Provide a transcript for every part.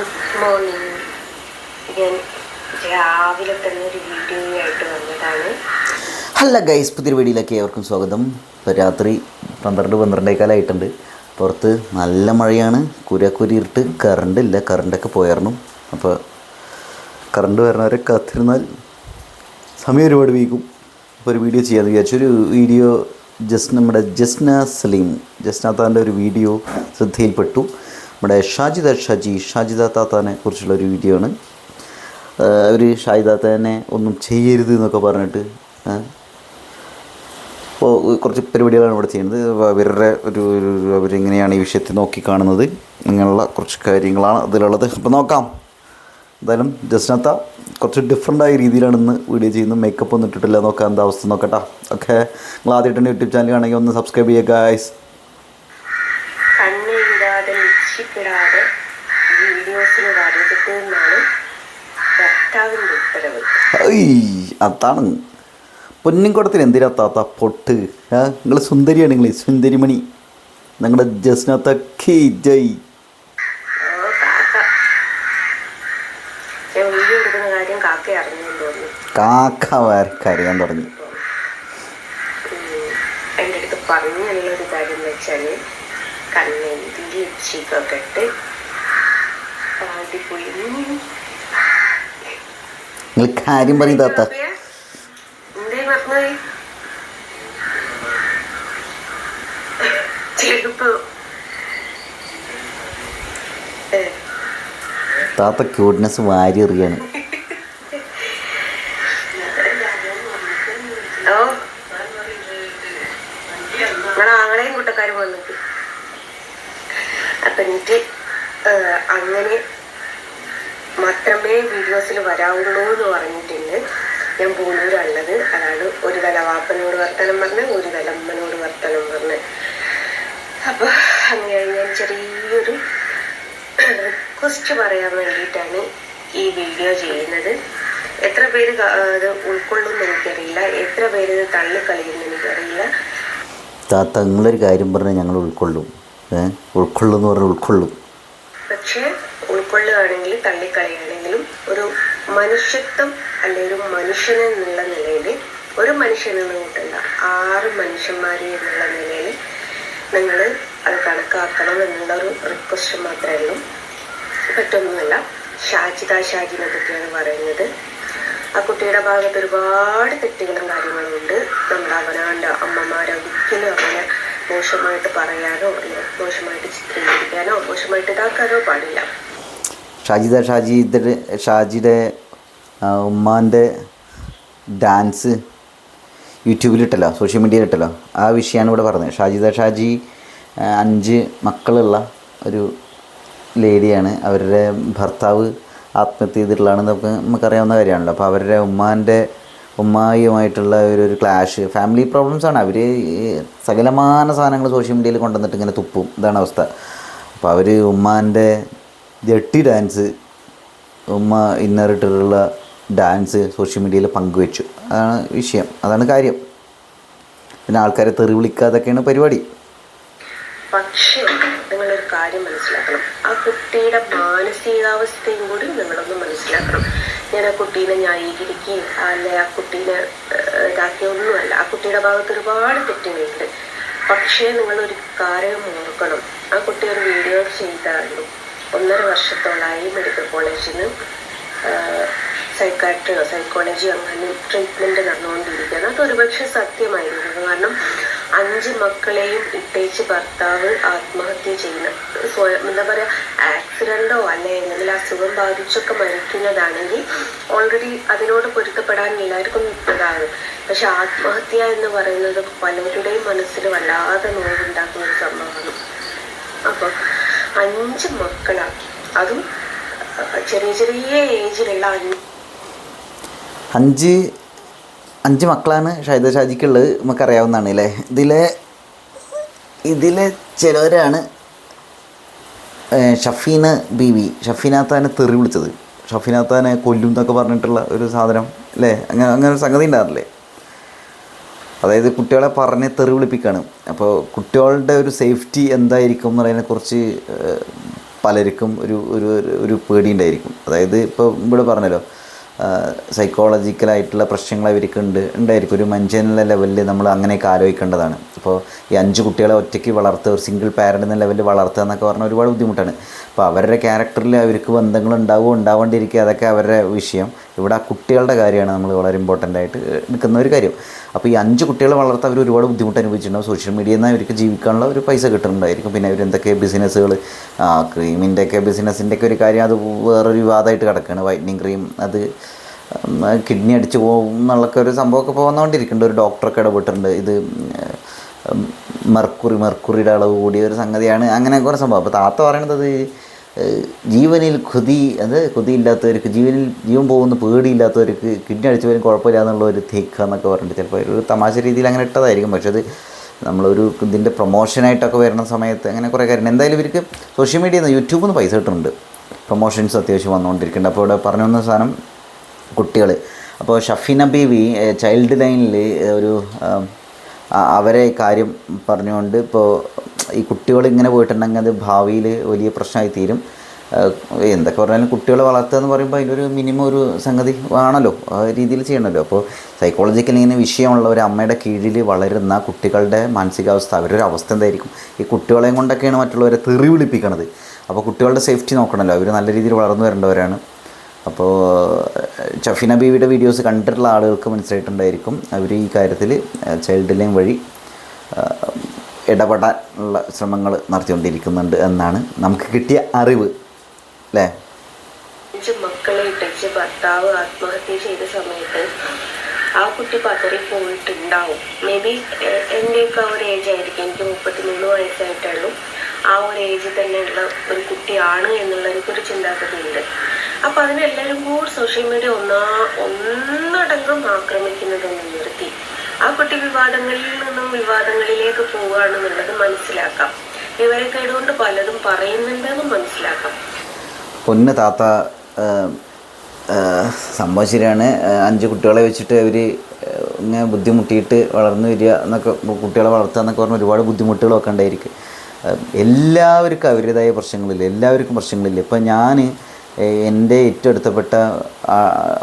Good morning. ഞാൻ രാവിലെ തന്നെ ഒരു വീഡിയോ ആയിട്ട് വന്നതാണ്. അല്ല ഗൈസ് പുതിയ വീഡിയോയിലേക്ക് ഏവർക്കും സ്വാഗതം. ഇപ്പോൾ രാത്രി പന്ത്രണ്ട് പന്ത്രണ്ടേക്കാലായിട്ടുണ്ട് പുറത്ത് നല്ല മഴയാണ്. കുരക്കുരിയിട്ട് കറണ്ട് ഇല്ല. കറണ്ടൊക്കെ പോയായിരുന്നു. അപ്പോൾ കറണ്ട് വരണവരെ കാത്തിരുന്നാൽ സമയം ഒരുപാട് വീക്കും അപ്പോൾ ഒരു വീഡിയോ ചെയ്യാമെന്ന് വിചാരിച്ചു. ഒരു വീഡിയോ ജസ്റ്റ് നമ്മുടെ ജസ്ന സലീം ജസ്ന താന്റെ ഒരു വീഡിയോ ശ്രദ്ധയിൽപ്പെട്ടു. നമ്മുടെ ഷാജിദ ഷാജി ഷാജിദ താത്താനെ കുറിച്ചുള്ള ഒരു വീഡിയോ ആണ്. അവർ ഷാജിദ താത്താനെ ഒന്നും ചെയ്യരുത് എന്നൊക്കെ പറഞ്ഞിട്ട് അപ്പോൾ കുറച്ച് പരിപാടികളാണ് ഇവിടെ ചെയ്യുന്നത്. അവരുടെ ഒരു അവരെങ്ങനെയാണ് ഈ വിഷയത്തെ നോക്കി കാണുന്നത് അങ്ങനെയുള്ള കുറച്ച് കാര്യങ്ങളാണ് അതിലുള്ളത്. അപ്പോൾ നോക്കാം. എന്തായാലും ജസ്നത്ത കുറച്ച് ഡിഫറെന്റ് ആയ രീതിയിലാണ് ഇന്ന് വീഡിയോ ചെയ്യുന്നത്. മേക്കപ്പ് ഒന്നും ഇട്ടിട്ടില്ല. നോക്കാം എന്താ അവസ്ഥ നോക്കട്ടാ. ഓക്കെ നിങ്ങൾ ആദ്യമായിട്ട് യൂട്യൂബ് ചാനൽ ആണെങ്കിൽ ഒന്ന് സബ്സ്ക്രൈബ് ചെയ്യുക ഗായ്സ് നിശ്ചിപ്പിടാതെ വീഡിയോസിൽ വരരുത് എന്നാണ് ഭർത്താവിന്റെ ഉത്തരവ്. അതാണ്. പൊന്നിൻകുടത്തിന് എന്തിനാ താത്ത പൊട്ട്? നിങ്ങൾ സുന്ദരിയാണ് നിങ്ങൾ സുന്ദരിമണി. നിങ്ങളുടെ ജസ്നത്തൊക്കെ ജയ്. കാക്ക. വരക്കറിയാൻ തുടങ്ങി. എന്റെ അടുത്ത് പറഞ്ഞുള്ളൊരു കാര്യം വെച്ചാൽ കണ്ണെഴുതി. ഇട്ട് അടിപൊളി. ഉം. നിങ്ങൾ കാര്യം പറയും താത്ത. ക്യൂട്ട്നെസ് വാരി എറിയാണ്. ആങ്ങളെയും കൂട്ടക്കാരും വന്നിട്ട്. അപ്പൊ എനിക്ക് അങ്ങനെ മാത്രമേ വീഡിയോസിൽ വരാവുള്ളൂ എന്ന് പറഞ്ഞിട്ടുണ്ട്. ഞാൻ പൂനൂരുള്ളത് അതാണ് ഒരു തല വാപ്പനോട് വർത്തനം പറഞ്ഞ് ഒരു തല അമ്മനോട് വർത്തനം പറഞ്ഞ്. അപ്പൊ അങ്ങനെ ഞാൻ ചെറിയൊരു റിക്വസ്റ്റ് പറയാൻ വേണ്ടിയിട്ടാണ് ഈ വീഡിയോ ചെയ്യുന്നത്. എത്ര പേര് അത് ഉൾക്കൊള്ളുന്നു എനിക്കറിയില്ല. എത്ര പേര് ഇത് തള്ളിക്കളയുമെന്ന് എനിക്കറിയില്ല. താത്ത നിങ്ങളൊരു കാര്യം പറഞ്ഞാൽ ഞങ്ങൾ ഉൾക്കൊള്ളും. ഉൾക്കൊള്ളും എന്ന് പറഞ്ഞാൽ ഉൾക്കൊള്ളും. പക്ഷെ ഉൾക്കൊള്ളുകയാണെങ്കിൽ തള്ളിക്കളയുകയാണെങ്കിലും ഒരു മനുഷ്യത്വം അല്ലെ ഒരു മനുഷ്യൻ എന്നുള്ള നിലയിൽ ഒരു മനുഷ്യനെന്ന് കൂട്ടണ്ട ആറ് മനുഷ്യന്മാർ എന്നുള്ള നിലയിൽ നിങ്ങൾ അത് കണക്കാക്കണം എന്നുള്ള ഒരു റിക്വസ്റ്റ് മാത്രമേ ഉള്ളൂ. മറ്റൊന്നുമല്ല ഷാജിത ഷാജിനെ പറ്റിയാണ് പറയുന്നത്. ആ കുട്ടിയുടെ ഭാഗത്ത് ഒരുപാട് തെറ്റുകളും കാര്യങ്ങളും ഉണ്ട്. നമ്മുടെ അവനാണ്ട് അമ്മമാരെ ഒരിക്കലും അങ്ങനെ മോശമായിട്ട് പറയാനോ മോശമായിട്ട് ചിത്രീകരിക്കാനോ മോശമായിട്ട് ഇതാക്കാനോ പാടില്ല. ഷാജിദ ഷാജിയുടെ ഷാജിയുടെ ഉമ്മാന്റെ ഡാൻസ് യൂട്യൂബിലിട്ടല്ലോ സോഷ്യൽ മീഡിയയിലിട്ടല്ലോ. ആ വിഷയമാണ് ഇവിടെ പറഞ്ഞത്. ഷാജിദ ഷാജി അഞ്ച് മക്കളുള്ള ഒരു ലേഡിയാണ്. അവരുടെ ഭർത്താവ് ആത്മഹത്യ ചെയ്തിട്ടുള്ളതാണ് നമുക്ക് നമുക്കറിയാവുന്ന കാര്യമാണല്ലോ. അപ്പോൾ അവരുടെ ഉമ്മാന്റെ ഉമ്മായിയുമായിട്ടുള്ള ഒരു ഒരു ക്ലാഷ് ഫാമിലി പ്രോബ്ലംസ് ആണ്. അവർ സകലമാന സാധനങ്ങൾ സോഷ്യൽ മീഡിയയിൽ കൊണ്ടുവന്നിട്ട് ഇങ്ങനെ തുപ്പും. ഇതാണ് അവസ്ഥ. അപ്പോൾ അവർ ഉമ്മാന്റെ ജട്ടി ഡാൻസ് ഉമ്മ ഇന്നറിട്ടുള്ള ഡാൻസ് സോഷ്യൽ മീഡിയയിൽ പങ്കുവെച്ചു. അതാണ് വിഷയം. അതാണ് കാര്യം. പിന്നെ ആൾക്കാരെ തെറി വിളിക്കാതൊക്കെയാണ് പരിപാടി. പക്ഷേ നിങ്ങളൊരു കാര്യം മനസ്സിലാക്കണം. ആ കുട്ടിയുടെ മാനസികാവസ്ഥയും കൂടി നിങ്ങളൊന്ന് മനസ്സിലാക്കണം. ഞാൻ ആ കുട്ടീനെ ന്യായീകരിക്കുകയും അല്ലെ ആ കുട്ടീനെ ഏഹ്, ഇതാക്കിയൊന്നുമല്ല ആ കുട്ടിയുടെ ഭാഗത്ത് ഒരുപാട് തെറ്റുകളുണ്ട്. പക്ഷേ ഒരു കാര്യം ഓർക്കണം. ആ കുട്ടി ഒരു വീഡിയോ ചെയ്തായിരുന്നു. ഒന്നര വർഷത്തോളായി മെഡിക്കൽ കോളേജിൽ സൈക്കാട്രിയോ സൈക്കോളജിയോ അങ്ങനെ ട്രീറ്റ്മെന്റ് നടന്നുകൊണ്ടിരിക്കുകയാണ്. അത് ഒരുപക്ഷെ സത്യമായിരുന്നു കാരണം അഞ്ച് മക്കളെയും ഇട്ടേച്ച് ഭർത്താവ് ആത്മഹത്യ ചെയ്യുന്ന. സ്വയം എന്താ പറയുക ആക്സിഡന്റോ അല്ലെ എന്തെങ്കിലും അസുഖം ബാധിച്ചൊക്കെ മരിക്കുന്നതാണെങ്കിൽ ഓൾറെഡി അതിനോട് പൊരുത്തപ്പെടാൻ എല്ലാവർക്കും ഇട്ടതാണ് പക്ഷെ ആത്മഹത്യ എന്ന് പറയുന്നത് പലരുടെയും മനസ്സിൽ വല്ലാതെ നോവുണ്ടാക്കുന്ന ഒരു സംഭവമാണ്. അപ്പോൾ അഞ്ച് മക്കളാക്കി. അതും ചെറിയ ചെറിയ ഏജിലുള്ള അഞ്ച് അഞ്ച് മക്കളാണ് ഷൈദ ഷാജിക്കുള്ളത് നമുക്കറിയാവുന്നതാണ് അല്ലേ? ഇതിലെ ഇതിലെ ചിലവരാണ് ഷഫീന ബീവി. ഷഫീനാത്താനെ തെറി വിളിച്ചത്. ഷഫീനാത്താനെ കൊല്ലും എന്നൊക്കെ പറഞ്ഞിട്ടുള്ള ഒരു സാധനം അല്ലേ? അങ്ങനെ അങ്ങനെ ഒരു സംഗതി ഉണ്ടാകില്ലേ അതായത് കുട്ടികളെ പറഞ്ഞ് തെറി വിളിപ്പിക്കുകയാണ് അപ്പോൾ കുട്ടികളുടെ ഒരു സേഫ്റ്റി എന്തായിരിക്കും എന്നുള്ളതിനെക്കുറിച്ച് ഏഹ്, പലർക്കും ഒരു ഒരു ഒരു- പേടി ഉണ്ടായിരിക്കും. അതായത് ഇപ്പോൾ ഇവിടെ പറഞ്ഞല്ലോ സൈക്കോളജിക്കലായിട്ടുള്ള പ്രശ്നങ്ങൾ അവർക്ക് ഉണ്ട് ഉണ്ടായിരിക്കും. ഒരു മനുഷ്യനുള്ള ലെവലിൽ നമ്മൾ അങ്ങനെയൊക്കെ ആലോചിക്കേണ്ടതാണ്. അപ്പോൾ ഈ അഞ്ച് കുട്ടികളെ ഒറ്റയ്ക്ക് വളർത്തുക ഒരു സിംഗിൾ പാരന്റ് എന്ന ലെവലിൽ വളർത്തുക എന്നൊക്കെ പറഞ്ഞാൽ ഒരുപാട് ബുദ്ധിമുട്ടാണ്. അപ്പോൾ അവരുടെ ക്യാരക്ടറിൽ അവർക്ക് ബന്ധങ്ങൾ ഉണ്ടാവുമോ ഉണ്ടാവാണ്ടിരിക്കുക അതൊക്കെ അവരുടെ വിഷയം. ഇവിടെ ആ കുട്ടികളുടെ കാര്യമാണ് നമ്മൾ വളരെ ഇമ്പോർട്ടന്റ് ആയിട്ട് നിൽക്കുന്ന ഒരു കാര്യം. അപ്പോൾ ഈ അഞ്ച് കുട്ടികളെ വളർത്താൻ അവർ ഒരുപാട് ബുദ്ധിമുട്ട് അനുഭവിച്ചിട്ടുണ്ടാവും സോഷ്യൽ മീഡിയയിൽ നിന്ന് അവർക്ക് ജീവിക്കാനുള്ള ഒരു പൈസ കിട്ടുന്നുണ്ടായിരിക്കും. പിന്നെ അവർ എന്തൊക്കെ ബിസിനസ്സുകൾ ക്രീമിന്റെ ഒക്കെ ബിസിനസ്സിന്റെ ഒക്കെ ഒരു കാര്യം അത് വേറൊരു വിവാദമായിട്ട് കിടക്കുകയാണ്. വൈറ്റനിങ് ക്രീം അത് കിഡ്നി അടിച്ച് പോകും എന്നുള്ളൊക്കെ ഒരു സംഭവമൊക്കെ ഇപ്പോൾ വന്നുകൊണ്ടിരിക്കുന്നുണ്ട്. ഒരു ഡോക്ടറൊക്കെ ഇടപെട്ടിട്ടുണ്ട്. ഇത് മെർക്കുറി മെർക്കുറിയുടെ അളവ് കൂടിയ ഒരു സംഗതിയാണ്. അങ്ങനെ കുറേ സംഭവം. അപ്പോൾ താത്ത പറയണത് ജീവനിൽ കൊതി അത് കൊതിയില്ലാത്തവർക്ക് ജീവനിൽ ജീവൻ പോകുന്ന പേടിയില്ലാത്തവർക്ക് കിഡ്നി അടിച്ചു വരും കുഴപ്പമില്ല എന്നുള്ള ഒരു തേക്കുക എന്നൊക്കെ പറഞ്ഞിട്ട് ചിലപ്പോൾ ഒരു തമാശ രീതിയിൽ അങ്ങനെ ഇട്ടതായിരിക്കും. പക്ഷേ അത് നമ്മളൊരു ഇതിന്റെ പ്രൊമോഷനായിട്ടൊക്കെ വരുന്ന സമയത്ത് അങ്ങനെ കുറേ കാര്യം എന്തായാലും ഇവർക്ക് സോഷ്യൽ മീഡിയയിൽ നിന്ന് യൂട്യൂബിൽ നിന്ന് പൈസ കിട്ടുന്നുണ്ട്. പ്രൊമോഷൻസ് അത്യാവശ്യം വന്നുകൊണ്ടിരിക്കുന്നുണ്ട് അപ്പോൾ ഇവിടെ പറഞ്ഞു വന്ന സാധനം കുട്ടികൾ അപ്പോൾ ഷഫീന ബീവി ചൈൽഡ് ലൈനിൽ ഒരു അവരെ കാര്യം പറഞ്ഞുകൊണ്ട് ഇപ്പോൾ ഈ കുട്ടികൾ ഇങ്ങനെ പോയിട്ടുണ്ടെങ്കിൽ അത് ഭാവിയിൽ വലിയ പ്രശ്നമായി തീരും എന്തൊക്കെ പറഞ്ഞാലും കുട്ടികളെ വളർത്തുക എന്ന് പറയുമ്പോൾ അതിലൊരു മിനിമം ഒരു സംഗതി ആണല്ലോ. ആ രീതിയിൽ ചെയ്യണമല്ലോ. അപ്പോൾ സൈക്കോളജിക്കൽ ഇങ്ങനെ വിഷയമുള്ള ഒരു അമ്മയുടെ കീഴിൽ വളരുന്ന കുട്ടികളുടെ മാനസികാവസ്ഥ അവരുടെ ഒരു അവസ്ഥ എന്തായിരിക്കും? ഈ കുട്ടികളെയും കൊണ്ടൊക്കെയാണ് മറ്റുള്ളവരെ തെറി വിളിപ്പിക്കണത്. അപ്പോൾ കുട്ടികളുടെ സേഫ്റ്റി നോക്കണമല്ലോ. അവർ നല്ല രീതിയിൽ വളർന്നു വരേണ്ടവരാണ്. അപ്പോൾ ഷഫീന ബീവിയുടെ വീഡിയോസ് കണ്ടിട്ടുള്ള ആളുകൾക്ക് മനസ്സിലായിട്ടുണ്ടായിരിക്കും. അവർ ഈ കാര്യത്തിൽ ചൈൽഡ് ലൈൻ വഴി ഇടപെടാൻ ഉള്ള ശ്രമങ്ങൾ നടത്തിക്കൊണ്ടിരിക്കുന്നുണ്ട് എന്നാണ് നമുക്ക് കിട്ടിയ അറിവ് അല്ലേ? അഞ്ച് മക്കളെ ഇട്ടച്ച് ഭർത്താവ് ആത്മഹത്യ ചെയ്ത സമയത്ത് ആ കുട്ടി പതറി പോയിട്ടുണ്ടാവും. മേ ബി എന്റെയൊക്കെ ഒരു ഏജ് ആയിരിക്കും. എനിക്ക് മുപ്പത്തിമൂന്ന് വയസ്സായിട്ടുള്ളൂ. ആ ഒരു ഏജ് തന്നെയുള്ള ഒരു കുട്ടിയാണ് എന്നുള്ള എനിക്കൊരു ചിന്താഗതിയുണ്ട്. അപ്പൊ അതിനെല്ലാവരും കൂടി സോഷ്യൽ മീഡിയ ഒന്നാ ഒന്നടങ്കം ആക്രമിക്കുന്നതൊന്ന് നിർത്തി. ആ കുട്ടി വിവാദങ്ങളിൽ നിന്നും വിവാദങ്ങളിലേക്ക് പോവുകയാണെന്നുള്ളത് മനസ്സിലാക്കാം. വിവരക്കേടുകൊണ്ട് പലതും പറയുന്നുണ്ടെന്ന് മനസ്സിലാക്കാം. പൊന്ന് താത്ത സംഭവം ശരിയാണ് അഞ്ച് കുട്ടികളെ വെച്ചിട്ട് അവർ ഇങ്ങനെ ബുദ്ധിമുട്ടിയിട്ട് വളർന്നു വരിക എന്നൊക്കെ കുട്ടികളെ വളർത്തുക എന്നൊക്കെ പറഞ്ഞാൽ ഒരുപാട് ബുദ്ധിമുട്ടുകളൊക്കെ ഉണ്ടായിരിക്കും. എല്ലാവർക്കും അവരുടേതായ പ്രശ്നങ്ങളില്ല. എല്ലാവർക്കും പ്രശ്നങ്ങളില്ല. ഇപ്പം ഞാൻ എന്റെ ഏറ്റവും അടുത്തപ്പെട്ട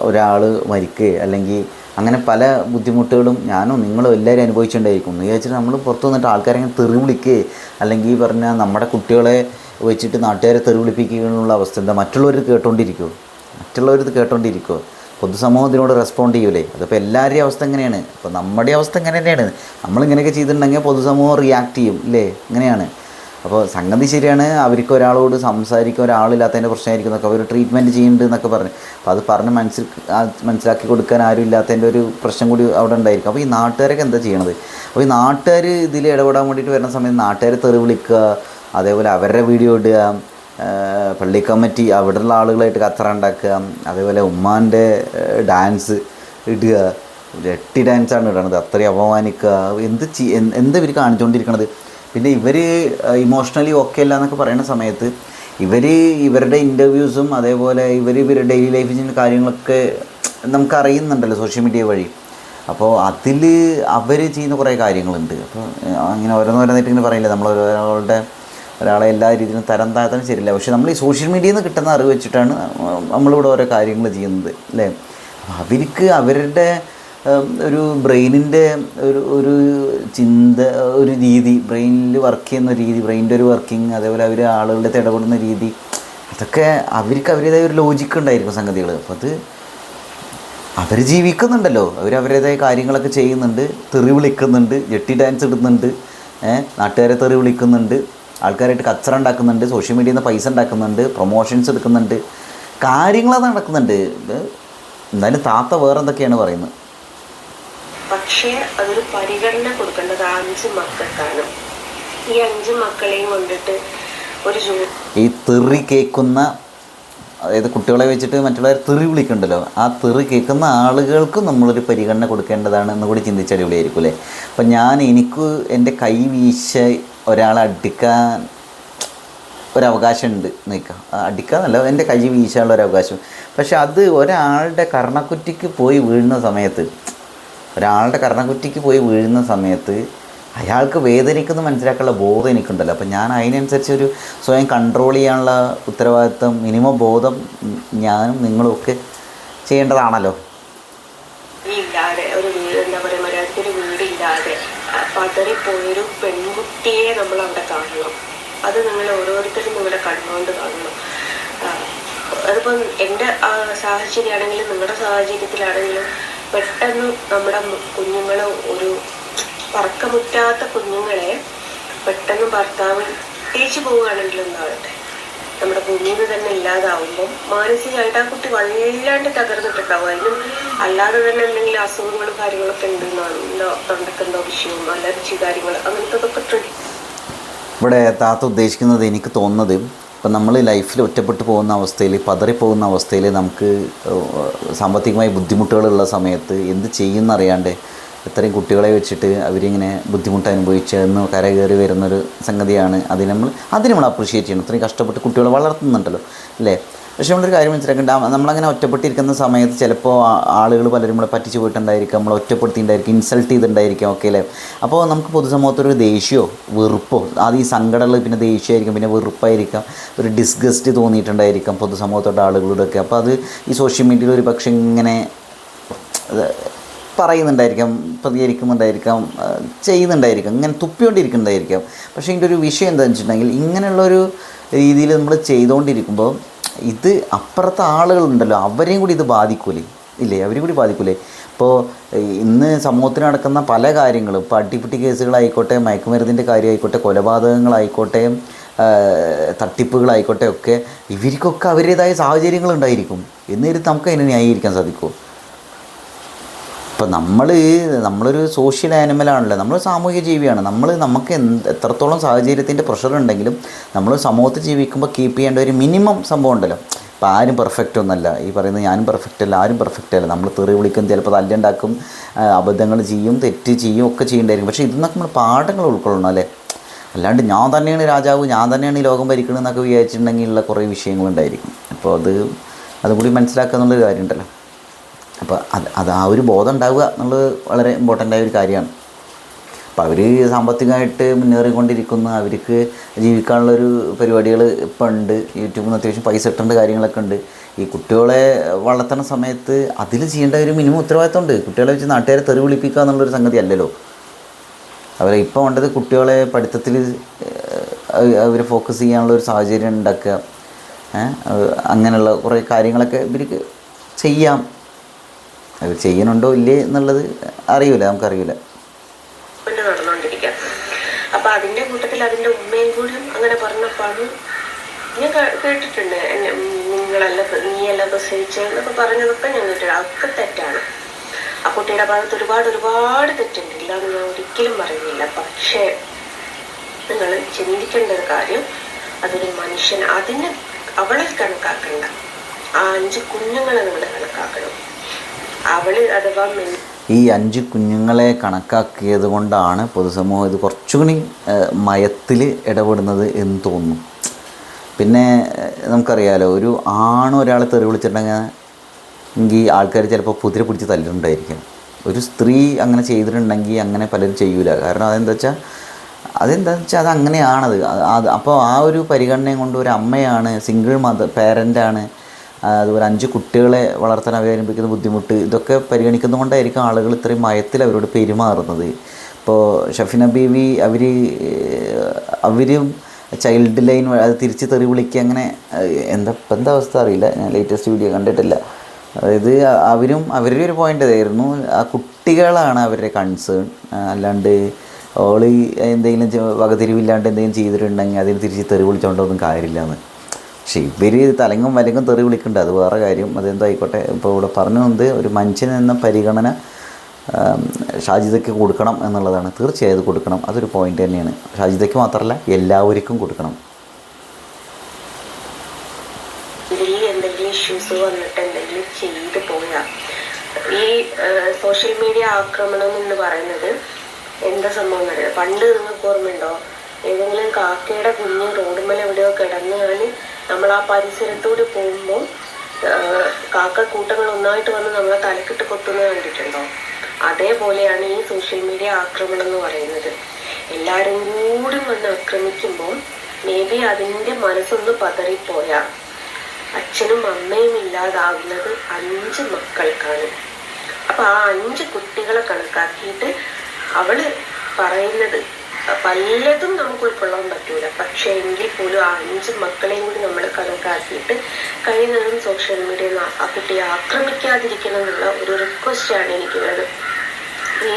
ഒരാൾ മരിക്കുക അല്ലെങ്കിൽ അങ്ങനെ പല ബുദ്ധിമുട്ടുകളും ഞാനും നിങ്ങളും എല്ലാവരും അനുഭവിച്ചിട്ടുണ്ടായിരിക്കും. എന്ന് വിചാരിച്ചിട്ട് നമ്മൾ പുറത്ത് വന്നിട്ട് ആൾക്കാരെ തെറി വിളിക്കുക അല്ലെങ്കിൽ പറഞ്ഞാൽ നമ്മുടെ കുട്ടികളെ വെച്ചിട്ട് നാട്ടുകാരെ തെറി വിളിപ്പിക്കാനുള്ള അവസ്ഥ എന്താ? മറ്റുള്ളവർ കേട്ടോണ്ടിരിക്കുമോ മറ്റുള്ളവർ ഇത് കേട്ടോണ്ടിരിക്കുമോ പൊതുസമൂഹം ഇതിനോട് റെസ്പോണ്ട് ചെയ്യൂലേ? അതിപ്പോൾ എല്ലാവരുടെയും അവസ്ഥ എങ്ങനെയാണ്? അപ്പോൾ നമ്മുടെ അവസ്ഥ എങ്ങനെ തന്നെയാണ്. നമ്മളിങ്ങനെയൊക്കെ ചെയ്തിട്ടുണ്ടെങ്കിൽ പൊതുസമൂഹം റിയാക്ട് ചെയ്യും ഇല്ലേ? ഇങ്ങനെയാണ്. അപ്പോൾ സംഗതി ശരിയാണ് അവർക്ക് ഒരാളോട് സംസാരിക്കാൻ ഒരാളില്ലാത്തതിന്റെ പ്രശ്നമായിരിക്കും എന്നൊക്കെ അവർ ട്രീറ്റ്മെന്റ് ചെയ്യുന്നുണ്ട് എന്നൊക്കെ പറഞ്ഞു. അപ്പോൾ അത് പറഞ്ഞ് മനസ്സിൽ മനസ്സിലാക്കി കൊടുക്കാൻ ആരും ഇല്ലാത്തതിന്റെ ഒരു പ്രശ്നം കൂടി അവിടെ ഉണ്ടായിരിക്കും. അപ്പോൾ ഈ നാട്ടുകാരൊക്കെ എന്താ ചെയ്യണത്? അപ്പോൾ ഈ നാട്ടുകാർ ഇതിൽ ഇടപെടാൻ വേണ്ടിയിട്ട് വരുന്ന സമയത്ത് നാട്ടുകാരെ തെറി വിളിക്കുക അതേപോലെ അവരുടെ വീഡിയോ ഇടുക പള്ളി കമ്മിറ്റി അവിടെയുള്ള ആളുകളായിട്ട് കച്ചറ ഉണ്ടാക്കുക അതേപോലെ ഉമ്മാന്റെ ഡാൻസ് ഇടുക. രട്ടി ഡാൻസാണ് ഇടണത്. അത്രയും അപമാനിക്കുക. എന്ത് എന്ത് ഇവർ കാണിച്ചുകൊണ്ടിരിക്കണത് പിന്നെ ഇവർ ഇമോഷണലി ഓക്കെ അല്ല എന്നൊക്കെ പറയുന്ന സമയത്ത് ഇവർ ഇവരുടെ ഇന്റർവ്യൂസും അതേപോലെ ഇവർ ഇവരുടെ ഡെയിലി ലൈഫിന്റെ കാര്യങ്ങളൊക്കെ നമുക്കറിയുന്നുണ്ടല്ലോ സോഷ്യൽ മീഡിയ വഴി. അപ്പോൾ അതിൽ അവർ ചെയ്യുന്ന കുറേ കാര്യങ്ങളുണ്ട്. അപ്പോൾ അങ്ങനെ ഓരോന്നോരോന്നായിട്ട് ഇങ്ങനെ പറയില്ല നമ്മൾ ഒരാളുടെ ഒരാളെ എല്ലാ രീതിയിലും തരം താഴ്ത്താൻ ശരിയില്ല. പക്ഷേ നമ്മൾ ഈ സോഷ്യൽ മീഡിയയിൽ നിന്ന് കിട്ടുന്ന അറിവ് വെച്ചിട്ടാണ് നമ്മളിവിടെ ഓരോ കാര്യങ്ങൾ ചെയ്യുന്നത് അല്ലേ? അവർക്ക് അവരുടെ ഒരു ബ്രെയിനിന്റെ ഒരു ഒരു ചിന്ത ഒരു രീതി ബ്രെയിനിൽ വർക്ക് ചെയ്യുന്ന രീതി ബ്രെയിനിന്റെ ഒരു വർക്കിംഗ് അതേപോലെ അവർ ആളുകളുടെ ഇടപെടുന്ന രീതി അതൊക്കെ അവർക്ക് അവരുടേതായ ഒരു ലോജിക്ക് ഉണ്ടായിരിക്കും സംഗതികൾ അപ്പോൾ അത് അവർ ജീവിക്കുന്നുണ്ടല്ലോ. അവർ അവരുടേതായ കാര്യങ്ങളൊക്കെ ചെയ്യുന്നുണ്ട്. തെറി വിളിക്കുന്നുണ്ട്. ജെട്ടി ഡാൻസ് ഇടുന്നുണ്ട്. നാട്ടുകാരെ തെറി വിളിക്കുന്നുണ്ട്. ആൾക്കാരായിട്ട് കച്ചറ ഉണ്ടാക്കുന്നുണ്ട്. സോഷ്യൽ മീഡിയയിൽ നിന്ന് പൈസ ഉണ്ടാക്കുന്നുണ്ട്. പ്രൊമോഷൻസ് എടുക്കുന്നുണ്ട്. കാര്യങ്ങളത് നടക്കുന്നുണ്ട്. എന്നാലും താത്ത വേറെന്തൊക്കെയാണ് പറയുന്നത്? പക്ഷേ അതൊരു പരിഗണന കൊടുക്കേണ്ടത് അഞ്ച് മക്കൾക്കാണ്. ഈ അഞ്ച് മക്കളെയും കൊണ്ടിട്ട് ഒരു ഈ തെറി കേൾക്കുന്ന അതായത് കുട്ടികളെ വെച്ചിട്ട് മറ്റുള്ളവർ തെറി വിളിക്കണ്ടല്ലോ. ആ തെറി കേൾക്കുന്ന ആളുകൾക്കും നമ്മളൊരു പരിഗണന കൊടുക്കേണ്ടതാണ് എന്ന് കൂടി ചിന്തിച്ച അടിപൊളിയായിരിക്കും അല്ലേ? അപ്പം ഞാൻ എനിക്ക് എന്റെ കൈ വീശ ഒരാളെ അടിക്കാൻ ഒരവകാശമുണ്ട് നിൽക്കാം അടിക്കാന്നല്ല എന്റെ കൈ വീശാനുള്ള ഒരു അവകാശം പക്ഷെ അത് ഒരാളുടെ കർണക്കുറ്റിക്ക് പോയി വീഴുന്ന സമയത്ത് ഒരാളുടെ കർണക്കുറ്റിക്ക് പോയി വീഴുന്ന സമയത്ത് അയാൾക്ക് വേദനിക്കുന്ന മനസ്സിലാക്കാനുള്ള ബോധം എനിക്കുണ്ടല്ലോ. അപ്പം ഞാൻ അതിനനുസരിച്ച് ഒരു സ്വയം കൺട്രോൾ ചെയ്യാനുള്ള ഉത്തരവാദിത്വം മിനിമം ബോധം ഞാനും നിങ്ങളും ഒക്കെ ചെയ്യേണ്ടതാണല്ലോ. ഇല്ലാതെ ഒരു പെൺകുട്ടിയെ നമ്മൾ അവിടെ കാണണം. അത് നിങ്ങൾ ഓരോരുത്തരും നിങ്ങളെ കണ്ണുകൊണ്ട് കാണണം. അതിപ്പം എന്റെ സാഹചര്യമാണെങ്കിലും നിങ്ങളുടെ സാഹചര്യത്തിലാണെങ്കിലും പെട്ടെന്ന് നമ്മുടെ കുഞ്ഞുങ്ങൾ ഒരു പറക്കമുറ്റാത്ത കുഞ്ഞുങ്ങളെ പെട്ടെന്ന് ഭർത്താവ് തേച്ചു പോവുകയാണെങ്കിലും എന്താവട്ടെ നമ്മുടെ ഭൂമിയിൽ തന്നെ ഇല്ലാതാവുമ്പം മാനസികമായിട്ട് ആ കുട്ടി വല്ലാണ്ട് തകർന്നിട്ടുണ്ടാവും. അതിനും അല്ലാതെ തന്നെ എന്തെങ്കിലും അസുഖങ്ങളും കാര്യങ്ങളൊക്കെ ഉണ്ടെന്നാണ് എന്തോ തൊണ്ടക്കെന്തോ വിഷയവും അലർജി കാര്യങ്ങൾ അങ്ങനത്തെ ഉണ്ട് ഇവിടെ താത്ത ഉദ്ദേശിക്കുന്നത് എനിക്ക് തോന്നുന്നത് ഇപ്പം നമ്മൾ ലൈഫിൽ ഒറ്റപ്പെട്ടു പോകുന്ന അവസ്ഥയിൽ പതറിപ്പോകുന്ന അവസ്ഥയിൽ നമുക്ക് സാമ്പത്തികമായി ബുദ്ധിമുട്ടുകളുള്ള സമയത്ത് എന്ത് ചെയ്യുന്നറിയാണ്ട് ഇത്രയും കുട്ടികളെ വെച്ചിട്ട് അവരിങ്ങനെ ബുദ്ധിമുട്ട് അനുഭവിച്ച് അനുഭവിച്ചെന്ന് കരകയറി വരുന്നൊരു സംഗതിയാണ്. അതിന് നമ്മൾ അതിന് നമ്മൾ അപ്രീഷിയേറ്റ് ചെയ്യണം. ഇത്രയും കഷ്ടപ്പെട്ട് കുട്ടികളെ വളർത്തുന്നുണ്ടല്ലോ അല്ലേ? പക്ഷേ നമ്മളൊരു കാര്യം മനസ്സിലാക്കേണ്ട നമ്മളങ്ങനെ ഒറ്റപ്പെട്ടിരിക്കുന്ന സമയത്ത് ചിലപ്പോൾ ആളുകൾ പലരും നമ്മളെ പറ്റിച്ച് പോയിട്ടുണ്ടായിരിക്കും നമ്മൾ ഒറ്റപ്പെടുത്തിയിട്ടുണ്ടായിരിക്കും ഇൻസൾട്ട് ചെയ്തിട്ടുണ്ടായിരിക്കും ഓക്കെ അല്ലേ? അപ്പോൾ നമുക്ക് പൊതുസമൂഹത്തൊരു ദേഷ്യമോ വെറുപ്പോ അത് ഈ സങ്കടമുള്ള പിന്നെ ദേഷ്യമായിരിക്കും പിന്നെ വെറുപ്പായിരിക്കാം ഒരു ഡിസ്ഗസ്റ്റ് തോന്നിയിട്ടുണ്ടായിരിക്കാം പൊതുസമൂഹത്തോടെ ആളുകളോടൊക്കെ അപ്പോൾ അത് ഈ സോഷ്യൽ മീഡിയയിൽ ഒരു പക്ഷേ ഇങ്ങനെ പറയുന്നുണ്ടായിരിക്കാം പ്രതികരിക്കുന്നുണ്ടായിരിക്കാം ചെയ്യുന്നുണ്ടായിരിക്കാം ഇങ്ങനെ തുപ്പിക്കൊണ്ടിരിക്കുന്നുണ്ടായിരിക്കാം. പക്ഷേ ഇതിന്റെ ഒരു വിഷയം എന്താണെന്ന് വെച്ചിട്ടുണ്ടെങ്കിൽ ഇങ്ങനെയുള്ളൊരു രീതിയിൽ നമ്മൾ ചെയ്തുകൊണ്ടിരിക്കുമ്പോൾ ഇത് അപ്പുറത്തെ ആളുകളുണ്ടല്ലോ അവരെയും കൂടി ഇത് ബാധിക്കൂലേ? ഇല്ലേ അവരെയും കൂടി ബാധിക്കൂലേ? ഇപ്പോൾ ഇന്ന് സമൂഹത്തിൽ നടക്കുന്ന പല കാര്യങ്ങളും ഇപ്പോൾ അട്ടിപ്പിട്ടി കേസുകളായിക്കോട്ടെ മയക്കുമരുന്നിന്റെ കാര്യമായിക്കോട്ടെ കൊലപാതകങ്ങളായിക്കോട്ടെ തട്ടിപ്പുകളായിക്കോട്ടെ ഒക്കെ ഇവർക്കൊക്കെ അവരുടേതായ സാഹചര്യങ്ങളുണ്ടായിരിക്കും എന്നിട്ട് നമുക്ക് അതിനെ ന്യായീകരിക്കാൻ സാധിക്കുമോ? ഇപ്പം നമ്മൾ നമ്മളൊരു സോഷ്യൽ ആനിമലാണല്ലോ നമ്മൾ സാമൂഹിക ജീവിയാണ്. നമ്മൾ നമുക്ക് എന്ത് എത്രത്തോളം സാഹചര്യത്തിന്റെ പ്രഷർ ഉണ്ടെങ്കിലും നമ്മൾ സമൂഹത്തിൽ ജീവിക്കുമ്പോൾ കീപ്പ് ചെയ്യേണ്ട ഒരു മിനിമം സംഭവം ഉണ്ടല്ലോ. അപ്പോൾ ആരും പെർഫെക്റ്റ് ഒന്നല്ല. ഈ പറയുന്നത് ഞാനും പെർഫെക്റ്റ് അല്ല ആരും പെർഫെക്റ്റ് അല്ല. നമ്മൾ തെറി വിളിക്കും ചിലപ്പോൾ തല്ലുണ്ടാക്കും അബദ്ധങ്ങൾ ചെയ്യും തെറ്റ് ചെയ്യും ഒക്കെ ചെയ്യേണ്ടായിരിക്കും. പക്ഷേ ഇതെന്നൊക്കെ നമ്മൾ പാഠങ്ങൾ ഉൾക്കൊള്ളണം അല്ലേ? അല്ലാണ്ട് ഞാൻ തന്നെയാണ് രാജാവ് ഞാൻ തന്നെയാണ് ഈ ലോകം ഭരിക്കണമെന്നൊക്കെ വിചാരിച്ചിട്ടുണ്ടെങ്കിലുള്ള കുറേ വിഷയങ്ങളുണ്ടായിരിക്കും അപ്പോൾ അത് അതുകൂടി മനസ്സിലാക്കുക എന്നുള്ളൊരു കാര്യമുണ്ടല്ലോ. അപ്പോൾ അത് അത് ആ ഒരു ബോധം ഉണ്ടാവുക എന്നുള്ളത് വളരെ ഇമ്പോർട്ടന്റ് ആയ ഒരു കാര്യമാണ്. അപ്പോൾ അവർ സാമ്പത്തികമായിട്ട് മുന്നേറിക്കൊണ്ടിരിക്കുന്നു. അവർക്ക് ജീവിക്കാനുള്ളൊരു പരിപാടികൾ ഇപ്പം ഉണ്ട്. യൂട്യൂബിൽ നിന്ന് അത്യാവശ്യം പൈസ ഇട്ടേണ്ട കാര്യങ്ങളൊക്കെ ഉണ്ട്. ഈ കുട്ടികളെ വളർത്തുന്ന സമയത്ത് അതിൽ ചെയ്യേണ്ട ഒരു മിനിമം ഉത്തരവാദിത്വം ഉണ്ട് കുട്ടികളെ വെച്ച് നാട്ടുകാരെ തെറി വിളിപ്പിക്കുക എന്നുള്ളൊരു സംഗതി അല്ലല്ലോ. അവരെ ഇപ്പോൾ വേണ്ടത് കുട്ടികളെ പഠിത്തത്തിൽ അവർ ഫോക്കസ് ചെയ്യാനുള്ള ഒരു സാഹചര്യം ഉണ്ടാക്കുക. അങ്ങനെയുള്ള കുറേ കാര്യങ്ങളൊക്കെ ഇവർക്ക് ചെയ്യാം. അവർ ചെയ്യണുണ്ടോ ഇല്ലേ എന്നുള്ളത് അറിയൂല നമുക്കറിയില്ല നടന്നുകൊണ്ടിരിക്കുക അപ്പൊ അതിന്റെ കൂട്ടത്തിൽ അതിന്റെ ഉമ്മയും കൂടി അങ്ങനെ പറഞ്ഞപ്പോഴാണ് ഞാൻ കേട്ടിട്ടുണ്ട്. എന്നെ നിങ്ങളല്ല നീയല്ല പ്രസവിച്ചെന്നൊക്കെ പറഞ്ഞതൊക്കെ ഞാൻ കേട്ടിട്ടുണ്ട്. അതൊക്കെ തെറ്റാണ്. ആ കുട്ടിയുടെ ഭാഗത്ത് ഒരുപാട് ഒരുപാട് തെറ്റുണ്ട് ഇല്ലാന്ന് ഞാൻ ഒരിക്കലും പറയുന്നില്ല. പക്ഷേ നിങ്ങൾ ചിന്തിക്കേണ്ട ഒരു കാര്യം അതൊരു മനുഷ്യൻ അതിനെ അവളെ കണക്കാക്കണ്ട. ആ അഞ്ച് കുഞ്ഞുങ്ങളെ നിങ്ങൾ കണക്കാക്കണം. ഈ അഞ്ച് കുഞ്ഞുങ്ങളെ കണക്കാക്കിയത് കൊണ്ടാണ് പൊതുസമൂഹം ഇത് കുറച്ചുകൂടി മയത്തിൽ ഇടപെടുന്നത് എന്ന് തോന്നുന്നു. പിന്നെ നമുക്കറിയാലോ ഒരു ആണ് ഒരാളെ തെറി വിളിച്ചിട്ടുണ്ടെങ്കിൽ എങ്കിൽ ആൾക്കാർ ചിലപ്പോൾ കുതിര പിടിച്ച് തല്ലിട്ടുണ്ടായിരിക്കും. ഒരു സ്ത്രീ അങ്ങനെ ചെയ്തിട്ടുണ്ടെങ്കിൽ അങ്ങനെ പലരും ചെയ്യൂല. കാരണം അതെന്താ വെച്ചാൽ അതെന്താണെന്ന് വെച്ചാൽ അത് അങ്ങനെയാണത്. അത് അപ്പോൾ ആ ഒരു പരിഗണനയും കൊണ്ട് ഒരു അമ്മയാണ് സിംഗിൾ മദർ പേരന്റാണ് അതുപോലെ അഞ്ച് കുട്ടികളെ വളർത്താൻ അവലംബിക്കുന്ന ബുദ്ധിമുട്ട് ഇതൊക്കെ പരിഗണിക്കുന്നതുകൊണ്ടായിരിക്കും ആളുകൾ ഇത്രയും മയത്തിൽ അവരോട് പെരുമാറുന്നത്. ഇപ്പോൾ ഷഫിന ബീവി അവർ അവരും ചൈൽഡ് ലൈൻ അത് തിരിച്ച് തെറി വിളിക്കുക അങ്ങനെ എന്താ ഇപ്പം എന്താ അവസ്ഥ അറിയില്ല. ഞാൻ ലേറ്റസ്റ്റ് വീഡിയോ കണ്ടിട്ടില്ല. അതായത് അവരും അവരുടെ ഒരു പോയിന്റ് ഇതായിരുന്നു. ആ കുട്ടികളാണ് അവരുടെ കൺസേൺ അല്ലാണ്ട് ഓൾ എന്തെങ്കിലും വകതിരിവില്ലാണ്ട് എന്തെങ്കിലും ചെയ്തിട്ടുണ്ടെങ്കിൽ അതിന് തിരിച്ച് തെറി വിളിച്ചോണ്ടൊന്നും കാര്യമില്ല എന്ന് പക്ഷേ ഇവർ തലങ്ങും വലങ്ങും തെറി വിളിക്കുന്നുണ്ട് അത് വേറെ കാര്യം. അതെന്തായിക്കോട്ടെ? ഇപ്പോൾ ഇവിടെ പറഞ്ഞു വന്നത് ഒരു മനുഷ്യൻ എന്ന പരിഗണന ഷാജിദയ്ക്ക് കൊടുക്കണം എന്നുള്ളതാണ്. തീർച്ചയായും കൊടുക്കണം. അതൊരു പോയിന്റ് തന്നെയാണ്. ഷാജിദയ്ക്ക് മാത്രമല്ല എല്ലാവർക്കും കൊടുക്കണം. ഈ സോഷ്യൽ മീഡിയ ആക്രമണം എന്ന് പറയുന്നത് എന്താ സംഭവം പണ്ട് നിങ്ങൾക്ക് ഓർമ്മയുണ്ടോ? ഏതെങ്കിലും കാക്കയുടെ കുഞ്ഞ് റോഡുമേൽ എവിടെയോ കിടന്നാണ് നമ്മൾ ആ പരിസരത്തൂടെ പോകുമ്പോൾ കാക്ക കൂട്ടങ്ങൾ ഒന്നായിട്ട് വന്ന് നമ്മളെ തലക്കിട്ട് കൊത്തുന്നത് കണ്ടിട്ടുണ്ടോ? അതേപോലെയാണ് ഈ സോഷ്യൽ മീഡിയ ആക്രമണം എന്ന് പറയുന്നത്. എല്ലാവരും കൂടി വന്ന് ആക്രമിക്കുമ്പോൾ മേ ബി അതിന്റെ മനസ്സൊന്ന് പതറിപ്പോയാൽ അച്ഛനും അമ്മയും ഇല്ലാതാകുന്നത് അഞ്ച് മക്കൾക്കാണ്. അപ്പൊ ആ അഞ്ച് കുട്ടികളെ കണക്കാക്കിയിട്ട് അവൾ പറയുന്നത് പലതും നമുക്ക് ഉൾക്കൊള്ളാൻ പറ്റൂല. പക്ഷെ എങ്കിൽ പോലും ആ അഞ്ച് മക്കളെയും കൂടി നമ്മൾ കണക്കാക്കിയിട്ട് കഴിയുന്നതും സോഷ്യൽ മീഡിയയിൽ ആ കുട്ടിയെ ആക്രമിക്കാതിരിക്കണം എന്നുള്ള ഒരു എനിക്ക് എനിക്കുള്ളത് ഈ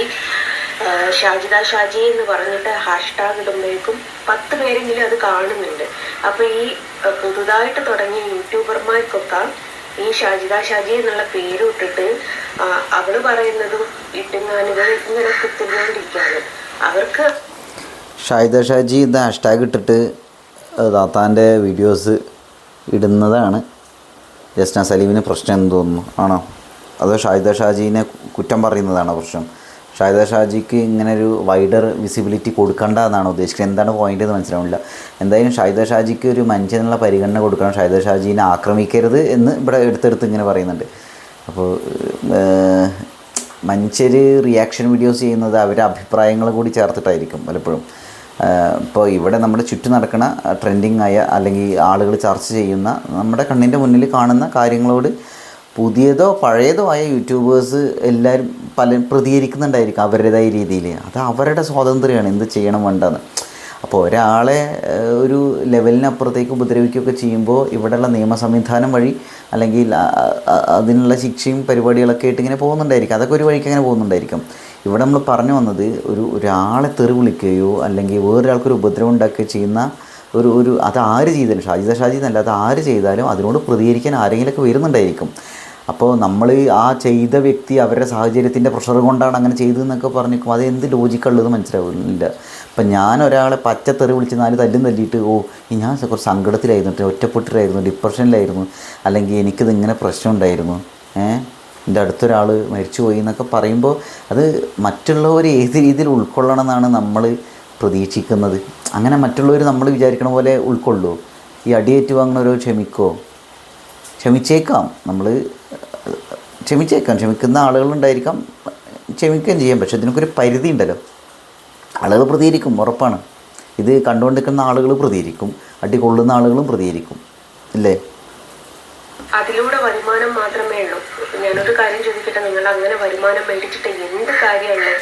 ഷാജിത ഷാജി എന്ന് പറഞ്ഞിട്ട് ഹാഷ്ടാഗ് ഇടുമ്പോഴേക്കും പത്ത് പേരെങ്കിലും അത് കാണുന്നുണ്ട്. അപ്പൊ ഈ പുതുതായിട്ട് തുടങ്ങിയ യൂട്യൂബർമാർക്കൊക്കെ ഈ ഷാജിദ ഷാജി എന്നുള്ള പേര് ഇട്ടിട്ട് അവൾ പറയുന്നതും ഇട്ടുങ്ങാനുകൾ ഇങ്ങനെ കുത്തിക്കൊണ്ടിരിക്കുകയാണ് അവർക്ക് ഷാഹിദ ഷാജി ഇത് ഹാഷ്ടാഗ് ഇട്ടിട്ട് താത്താന്റെ വീഡിയോസ് ഇടുന്നതാണ്. ജസ്ന സലീമിന് പ്രശ്നം എന്ന് തോന്നുന്നു? ആണോ? അതോ ഷാഹിദ ഷാജീനെ കുറ്റം പറയുന്നതാണോ പ്രശ്നം? ഷാഹിദ ഷാജിക്ക് ഇങ്ങനെ ഒരു വൈഡർ വിസിബിലിറ്റി കൊടുക്കണ്ട എന്നാണ് ഉദ്ദേശിക്കുന്നത്? എന്താണ് പോയിന്റ് എന്ന് മനസ്സിലാവില്ല എന്തായാലും ഷാഹിദ ഷാജിക്ക് ഒരു മനുഷ്യനുള്ള പരിഗണന കൊടുക്കണം. ഷാഹിദ ഷാജീനെ ആക്രമിക്കരുത് എന്ന് ഇവിടെ എടുത്തെടുത്ത് ഇങ്ങനെ പറയുന്നുണ്ട്. അപ്പോൾ മനുഷ്യർ റിയാക്ഷൻ വീഡിയോസ് ചെയ്യുന്നത് അവരുടെ അഭിപ്രായങ്ങൾ കൂടി ചേർത്തിട്ടായിരിക്കും പലപ്പോഴും. ഇപ്പോൾ ഇവിടെ നമ്മുടെ ചുറ്റും നടക്കുന്ന ട്രെൻഡിങ് ആയ അല്ലെങ്കിൽ ആളുകൾ ചർച്ച ചെയ്യുന്ന നമ്മുടെ കണ്ണിന്റെ മുന്നിൽ കാണുന്ന കാര്യങ്ങളോട് പുതിയതോ പഴയതോ ആയ യൂട്യൂബേഴ്സ് എല്ലാവരും പല പ്രതികരിക്കുന്നുണ്ടായിരിക്കും അവരുടേതായ രീതിയിൽ. അത് അവരുടെ സ്വാതന്ത്ര്യമാണ് എന്ത് ചെയ്യണം വേണ്ടെന്ന് അപ്പോൾ ഒരാളെ ഒരു ലെവലിനപ്പുറത്തേക്ക് ഉപദ്രവിക്കുകയൊക്കെ ചെയ്യുമ്പോൾ ഇവിടെയുള്ള നിയമ സംവിധാനം വഴി അല്ലെങ്കിൽ അതിനുള്ള ശിക്ഷയും പരിപാടികളൊക്കെ ആയിട്ട് ഇങ്ങനെ പോകുന്നുണ്ടായിരിക്കും. അതൊക്കെ ഒരു വഴിക്ക് അങ്ങനെ പോകുന്നുണ്ടായിരിക്കും. ഇവിടെ നമ്മൾ പറഞ്ഞു വന്നത് ഒരു ഒരാളെ തെറി വിളിക്കുകയോ അല്ലെങ്കിൽ വേറൊരാൾക്കൊരു ഉപദ്രവം ഉണ്ടാക്കുകയോ ചെയ്യുന്ന ഒരു ഒരു അത് ആര് ചെയ്താലും ഷാജിദ ഷാജി എന്നല്ല അത് ആര് ചെയ്താലും അതിനോട് പ്രതികരിക്കാൻ ആരെങ്കിലുമൊക്കെ വരുന്നുണ്ടായിരിക്കും. അപ്പോൾ നമ്മൾ ആ ചെയ്ത വ്യക്തി അവരുടെ സാഹചര്യത്തിന്റെ പ്രഷർ കൊണ്ടാണ് അങ്ങനെ ചെയ്തതെന്നൊക്കെ പറഞ്ഞിരിക്കും അത് എന്ത് ലോജിക്കുള്ളത് മനസ്സിലാവുന്നില്ല. അപ്പം ഞാൻ ഒരാളെ പച്ചത്തെറി വിളിച്ച് നാല് തല്ലും തല്ലിയിട്ട് ഓ ഞാൻ കുറച്ച് സങ്കടത്തിലായിരുന്നു ഒറ്റപ്പെട്ടിട്ടായിരുന്നു ഡിപ്രഷനിലായിരുന്നു അല്ലെങ്കിൽ എനിക്കിത് ഇങ്ങനെ പ്രശ്നം ഉണ്ടായിരുന്നു ഏഹ് എന്റെ അടുത്തൊരാൾ മരിച്ചുപോയി എന്നൊക്കെ പറയുമ്പോൾ അത് മറ്റുള്ളവർ ഏത് രീതിയിൽ ഉൾക്കൊള്ളണം എന്നാണ് നമ്മൾ പ്രതീക്ഷിക്കുന്നത്. അങ്ങനെ മറ്റുള്ളവർ നമ്മൾ വിചാരിക്കണ പോലെ ഉൾക്കൊള്ളുമോ ഈ അടിയേറ്റ് വാങ്ങുന്നവരോ ക്ഷമിക്കോ? ക്ഷമിച്ചേക്കാം. നമ്മൾ ക്ഷമിച്ചേക്കാം. ക്ഷമിക്കുന്ന ആളുകളുണ്ടായിരിക്കാം. ക്ഷമിക്കുകയും ചെയ്യാം. പക്ഷെ ഇതിനൊക്കെ ഒരു പരിധി ഉണ്ടല്ലോ ആളുകൾ പ്രതികരിക്കും. ഉറപ്പാണ്. ഇത് കണ്ടുകൊണ്ടിരിക്കുന്ന ആളുകൾ പ്രതികരിക്കും. അടി കൊള്ളുന്ന ആളുകളും പ്രതികരിക്കും. ഇല്ലേ? അതിലൂടെ വരുമാനം മാത്രമേ ഉള്ളൂ. ഞാനൊരു കാര്യം ചോദിക്കട്ടെ? നിങ്ങൾ അങ്ങനെ വരുമാനം മേടിച്ചിട്ട് എന്ത് കാര്യമല്ലേ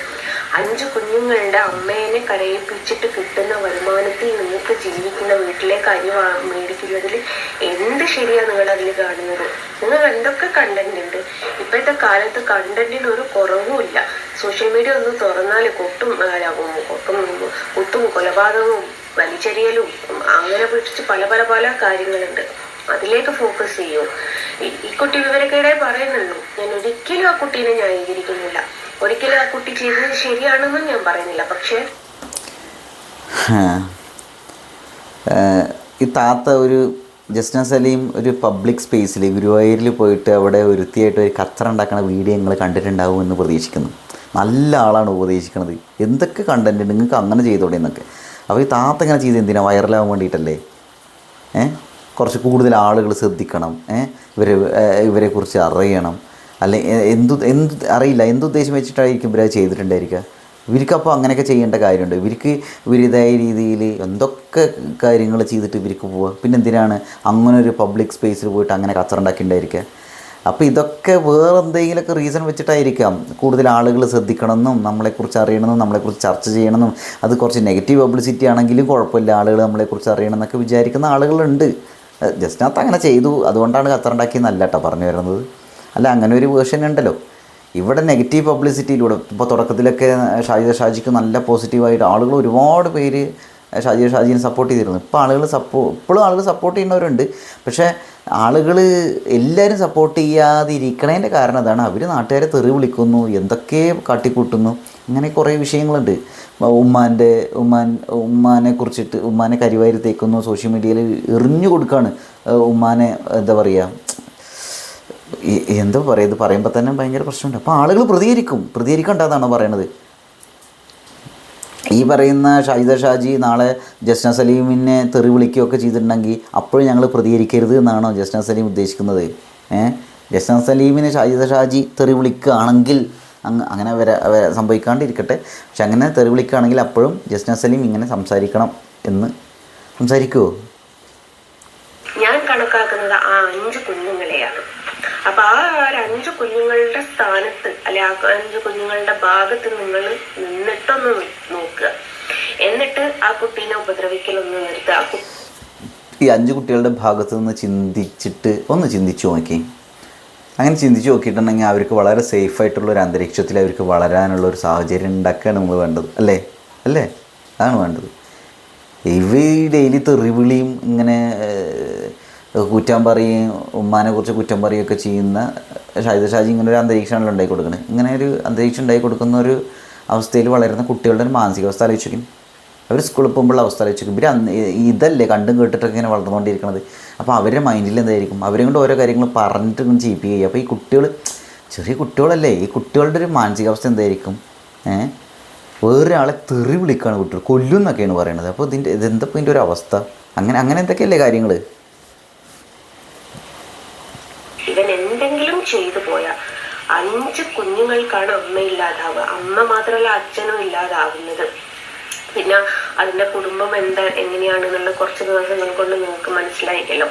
അഞ്ച് കുഞ്ഞുങ്ങളുടെ അമ്മേനെ കരയിപ്പിച്ചിട്ട് കിട്ടുന്ന വരുമാനത്തിൽ നിങ്ങൾക്ക് ജീവിക്കുന്ന വീട്ടിലെ കാര്യം മേടിക്കുന്നതിൽ എന്ത് ശരിയാ നിങ്ങൾ അതിൽ കാണുന്നത്? നിങ്ങൾ എന്തൊക്കെ കണ്ടന്റ് ഉണ്ട്? ഇപ്പോഴത്തെ കാലത്ത് കണ്ടന്റിന് ഒരു കുറവുമില്ല സോഷ്യൽ മീഡിയ ഒന്ന് തുറന്നാൽ കൊട്ടും കൊട്ടും കുത്തും കൊലപാതകവും വലിച്ചെറിയലും അങ്ങനെ പിടിച്ച് പല പല പല കാര്യങ്ങളുണ്ട്. അതിലേക്ക് ഫോക്കസ് ചെയ്യൂ. ഈ- കുട്ടി വിവരക്കേടെ പറയുന്നുള്ളൂ ഞാൻ ഒരിക്കലും ആ കുട്ടീനെ ന്യായീകരിക്കുന്നില്ല. ഒരിക്കലും ആ കുട്ടി ചെയ്തത് ശരിയാണെന്നും ഞാൻ പറയുന്നില്ല. പക്ഷേ ഈ താത്ത ഒരു ജസ്ന സലീം ഒരു പബ്ലിക് സ്പേസിൽ ഗുരുവായൂരിൽ പോയിട്ട് അവിടെ ഒരുത്തിയായിട്ട് ഒരു കച്ചറ ഉണ്ടാക്കുന്ന വീഡിയോ നിങ്ങൾ കണ്ടിട്ടുണ്ടാവും എന്ന് പ്രതീക്ഷിക്കുന്നു. നല്ല ആളാണ് ഉപദേശിക്കുന്നത് എന്തൊക്കെ കണ്ടന്റ് നിങ്ങൾക്ക് അങ്ങനെ ചെയ്തോടെ എന്നൊക്കെ. അപ്പോൾ ഈ താത്ത ഇങ്ങനെ ചെയ്ത് എന്തിനാണ് വൈറലാവാൻ വേണ്ടിയിട്ടല്ലേ? ഏ? കുറച്ച് കൂടുതൽ ആളുകൾ ശ്രദ്ധിക്കണം ഇവരെ ഇവരെക്കുറിച്ച് അറിയണം. അല്ലെ എന്തു എന്ത് അറിയില്ല എന്തുദ്ദേശം വെച്ചിട്ടായിരിക്കും ഇവരത് ചെയ്തിട്ടുണ്ടായിരിക്കുക? ഇവർക്കപ്പോൾ അങ്ങനെയൊക്കെ ചെയ്യേണ്ട കാര്യമുണ്ട്. ഇവർക്ക് ഇവരിതായ രീതിയിൽ എന്തൊക്കെ കാര്യങ്ങൾ ചെയ്തിട്ട് ഇവർക്ക് പോവുക പിന്നെ എന്തിനാണ് അങ്ങനെ ഒരു പബ്ലിക് സ്പേസിൽ പോയിട്ട് അങ്ങനെ കച്ചറുണ്ടാക്കിണ്ടായിരിക്കുക അപ്പോൾ ഇതൊക്കെ വേറെ എന്തെങ്കിലുമൊക്കെ റീസൺ വെച്ചിട്ടായിരിക്കാം കൂടുതൽ ആളുകൾ ശ്രദ്ധിക്കണമെന്നും നമ്മളെക്കുറിച്ച് അറിയണമെന്നും നമ്മളെക്കുറിച്ച് ചർച്ച ചെയ്യണമെന്നും. അത് കുറച്ച് നെഗറ്റീവ് പബ്ലിസിറ്റി ആണെങ്കിലും കുഴപ്പമില്ല. ആളുകൾ നമ്മളെക്കുറിച്ച് അറിയണമെന്നൊക്കെ വിചാരിക്കുന്ന ആളുകളുണ്ട്. ജസ്റ്റ് അത് അങ്ങനെ ചെയ്തു. അതുകൊണ്ടാണ് ഖത്തറുണ്ടാക്കിയെന്നല്ല കേട്ടോ പറഞ്ഞു വരുന്നത്. അല്ല അങ്ങനെ ഒരു വേർഷൻ ഉണ്ടല്ലോ. ഇവിടെ നെഗറ്റീവ് പബ്ലിസിറ്റിയിലൂടെ ഇപ്പോൾ തുടക്കത്തിലൊക്കെ ഷാജിദ ഷാജിക്ക് നല്ല പോസിറ്റീവായിട്ട് ആളുകൾ ഒരുപാട് പേര് ഷാജിദ ഷാജിനെ സപ്പോർട്ട് ചെയ്തിരുന്നു. ഇപ്പോൾ ആളുകൾ സപ്പോ ഇപ്പോഴും ആളുകൾ സപ്പോർട്ട് ചെയ്യുന്നവരുണ്ട്. പക്ഷേ ആളുകൾ എല്ലാവരും സപ്പോർട്ട് ചെയ്യാതിരിക്കണതിന്റെ കാരണം അതാണ്. അവർ നാട്ടുകാരെ തെറി വിളിക്കുന്നു എന്തൊക്കെ കാട്ടിക്കൂട്ടുന്നു അങ്ങനെ കുറേ വിഷയങ്ങളുണ്ട്. ഉമ്മാന്റെ ഉമ്മാൻ ഉമ്മാനെ കുറിച്ചിട്ട് ഉമ്മാനെ കരിവാരി തേക്കുന്നു സോഷ്യൽ മീഡിയയിൽ എറിഞ്ഞു കൊടുക്കുകയാണ് ഉമ്മാനെ എന്താ പറയുക എന്താ പറയുക ഇത് പറയുമ്പോൾ തന്നെ ഭയങ്കര പ്രശ്നമുണ്ട്. അപ്പോൾ ആളുകൾ പ്രതികരിക്കും. പ്രതികരിക്കണ്ടതാണോ പറയണത്? ഈ പറയുന്ന ഷാഹിദ ഷാജി നാളെ ജസ്ന സലീമിനെ തെറി വിളിക്കുകയൊക്കെ ചെയ്തിട്ടുണ്ടെങ്കിൽ അപ്പോഴും ഞങ്ങൾ പ്രതികരിക്കരുത് എന്നാണോ ജസ്ന സലീം ഉദ്ദേശിക്കുന്നത്? ഏഹ് ജസ്ന സലീമിനെ ഷാഹിദ ഷാജി തെറി വിളിക്കുകയാണെങ്കിൽ അങ്ങ് അങ്ങനെ വര സംഭവിക്കാണ്ടിരിക്കട്ടെ. പക്ഷെ അങ്ങനെ തെറി വിളിക്കുകയാണെങ്കിൽ അപ്പോഴും ജസ്ന സലീം ഇങ്ങനെ സംസാരിക്കണം എന്ന്. സംസാരിക്കുമോ ഞാൻ കണക്കാക്കുന്നത് ആ അഞ്ച് കുഞ്ഞുങ്ങളെയാണ്. അപ്പൊ ആ അഞ്ച് കുഞ്ഞുങ്ങളുടെ സ്ഥാനത്ത് അല്ലെ ആ അഞ്ച് കുഞ്ഞുങ്ങളുടെ ഭാഗത്ത് നിങ്ങൾ നിന്നിട്ടൊന്ന് നോക്കുക. എന്നിട്ട് ആ കുട്ടീനെ ഉപദ്രവിക്കലൊന്നും നിർത്തുക. ഈ അഞ്ച് കുട്ടികളുടെ ഭാഗത്ത് നിന്ന് ചിന്തിച്ചിട്ട് ഒന്ന് ചിന്തിച്ചു നോക്കി. അങ്ങനെ ചിന്തിച്ച് നോക്കിയിട്ടുണ്ടെങ്കിൽ അവർക്ക് വളരെ സേഫ് ആയിട്ടുള്ള ഒരു അന്തരീക്ഷത്തിൽ അവർക്ക് വളരാനുള്ള ഒരു സാഹചര്യം ഉണ്ടാക്കുകയാണ് നമ്മൾ വേണ്ടത്. അല്ലേ? അല്ലേ? അതാണ് വേണ്ടത്. ഇവ ഡെയിലി തെറിവിളിയും ഇങ്ങനെ കുറ്റം പറയും ഉമ്മാനെ കുറിച്ച് കുറ്റം പറയുകയൊക്കെ ചെയ്യുന്ന ഷാജി ഷാജി ഇങ്ങനെ ഒരു അന്തരീക്ഷമാണല്ലോ ഉണ്ടായി കൊടുക്കുന്നത് ഇങ്ങനെ ഒരു അന്തരീക്ഷം ഉണ്ടായി കൊടുക്കുന്ന ഒരു അവസ്ഥയിൽ വളരുന്ന കുട്ടികളുടെ ഒരു മാനസികാവസ്ഥ ആലോചിക്കും അവർ സ്കൂളിൽ പോകുമ്പോഴുള്ള അവസ്ഥ ആലോചിക്കും ഇവർ ഇതല്ലേ കണ്ടും കേട്ടിട്ടൊക്കെ ഇങ്ങനെ വളർന്നുകൊണ്ടിരിക്കുന്നത് അപ്പോൾ അവരുടെ മൈൻഡിൽ എന്തായിരിക്കും? അവരെ കൊണ്ട് ഓരോ കാര്യങ്ങൾ പറഞ്ഞിട്ട് ഇങ്ങനെ ചെയ്യിപ്പിക്കുക അപ്പോൾ ഈ കുട്ടികൾ ചെറിയ കുട്ടികളല്ലേ ഈ കുട്ടികളുടെ ഒരു മാനസികാവസ്ഥ എന്തായിരിക്കും? ഏഹ് വേറൊരാളെ തെറി വിളിക്കുകയാണ് കുട്ടികൾ. കൊല്ലും എന്നൊക്കെയാണ് പറയണത്. അപ്പോൾ ഇതിന്റെ ഇതെന്താ ഇതിന്റെ ഒരു അവസ്ഥ? അങ്ങനെ അങ്ങനെ എന്തൊക്കെയല്ലേ കാര്യങ്ങൾ ചെയ്തു പോയ അഞ്ച് കുഞ്ഞുങ്ങൾക്കാണ് അമ്മ ഇല്ലാതാവുക അമ്മ മാത്രമല്ല അച്ഛനും ഇല്ലാതാവുന്നത്. പിന്നെ അതിന്റെ കുടുംബം എന്താ എങ്ങനെയാണെന്നുള്ള കുറച്ച് ദിവസങ്ങൾ കൊണ്ട് നിങ്ങൾക്ക് മനസ്സിലായിക്കല്ലോ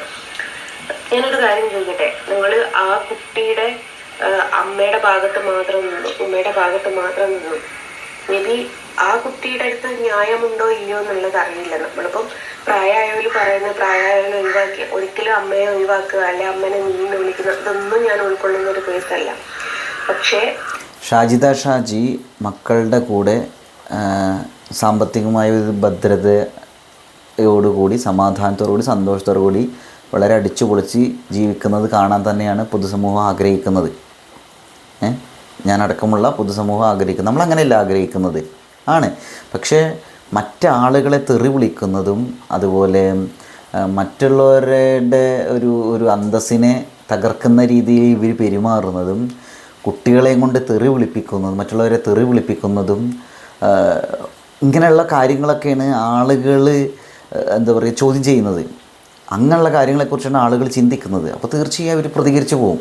ഞാനൊരു കാര്യം ചോദിക്കട്ടെ? നിങ്ങൾ ആ കുട്ടിയുടെ അമ്മയുടെ ഭാഗത്ത് മാത്രം നിന്നു ഉമ്മയുടെ ഭാഗത്ത് മാത്രം നിന്നു? മേബി ആ കുട്ടിയുടെ അടുത്ത് ന്യായമുണ്ടോ ഇല്ലയോ എന്നുള്ളത് അറിയില്ല. നമ്മളിപ്പം പ്രായമായവർ പറയുന്നത് പ്രായമായവർ ഒഴിവാക്കി ഒരിക്കലും അമ്മയെ ഒഴിവാക്കുക അല്ലെ അമ്മനെ നീന്ന് വിളിക്കുന്ന ഇതൊന്നും ഞാൻ ഉൾക്കൊള്ളുന്ന ഒരു കേസല്ല പക്ഷേ ഷാജിദ ഷാജി മക്കളുടെ കൂടെ സാമ്പത്തികമായ ഒരു ഭദ്രതയോടുകൂടി സമാധാനത്തോടുകൂടി സന്തോഷത്തോടുകൂടി വളരെ അടിച്ചു പൊളിച്ച് ജീവിക്കുന്നത് കാണാൻ തന്നെയാണ് പൊതുസമൂഹം ആഗ്രഹിക്കുന്നത്. ഞാനടക്കമുള്ള പൊതുസമൂഹം ആഗ്രഹിക്കുന്നത് നമ്മളങ്ങനെയല്ല ആഗ്രഹിക്കുന്നത്. ആണ്. പക്ഷേ മറ്റാളുകളെ തെറി വിളിക്കുന്നതും അതുപോലെ മറ്റുള്ളവരുടെ ഒരു ഒരു അന്തസ്സിനെ തകർക്കുന്ന രീതിയിൽ ഇവർ പെരുമാറുന്നതും കുട്ടികളെയും കൊണ്ട് തെറി വിളിപ്പിക്കുന്നതും മറ്റുള്ളവരെ തെറി വിളിപ്പിക്കുന്നതും ഇങ്ങനെയുള്ള കാര്യങ്ങളൊക്കെയാണ് ആളുകൾ എന്താ പറയുക ചോദ്യം ചെയ്യുന്നത്. അങ്ങനെയുള്ള കാര്യങ്ങളെക്കുറിച്ചാണ് ആളുകൾ ചിന്തിക്കുന്നത്. അപ്പോൾ തീർച്ചയായും അവർ പ്രതികരിച്ചു പോകും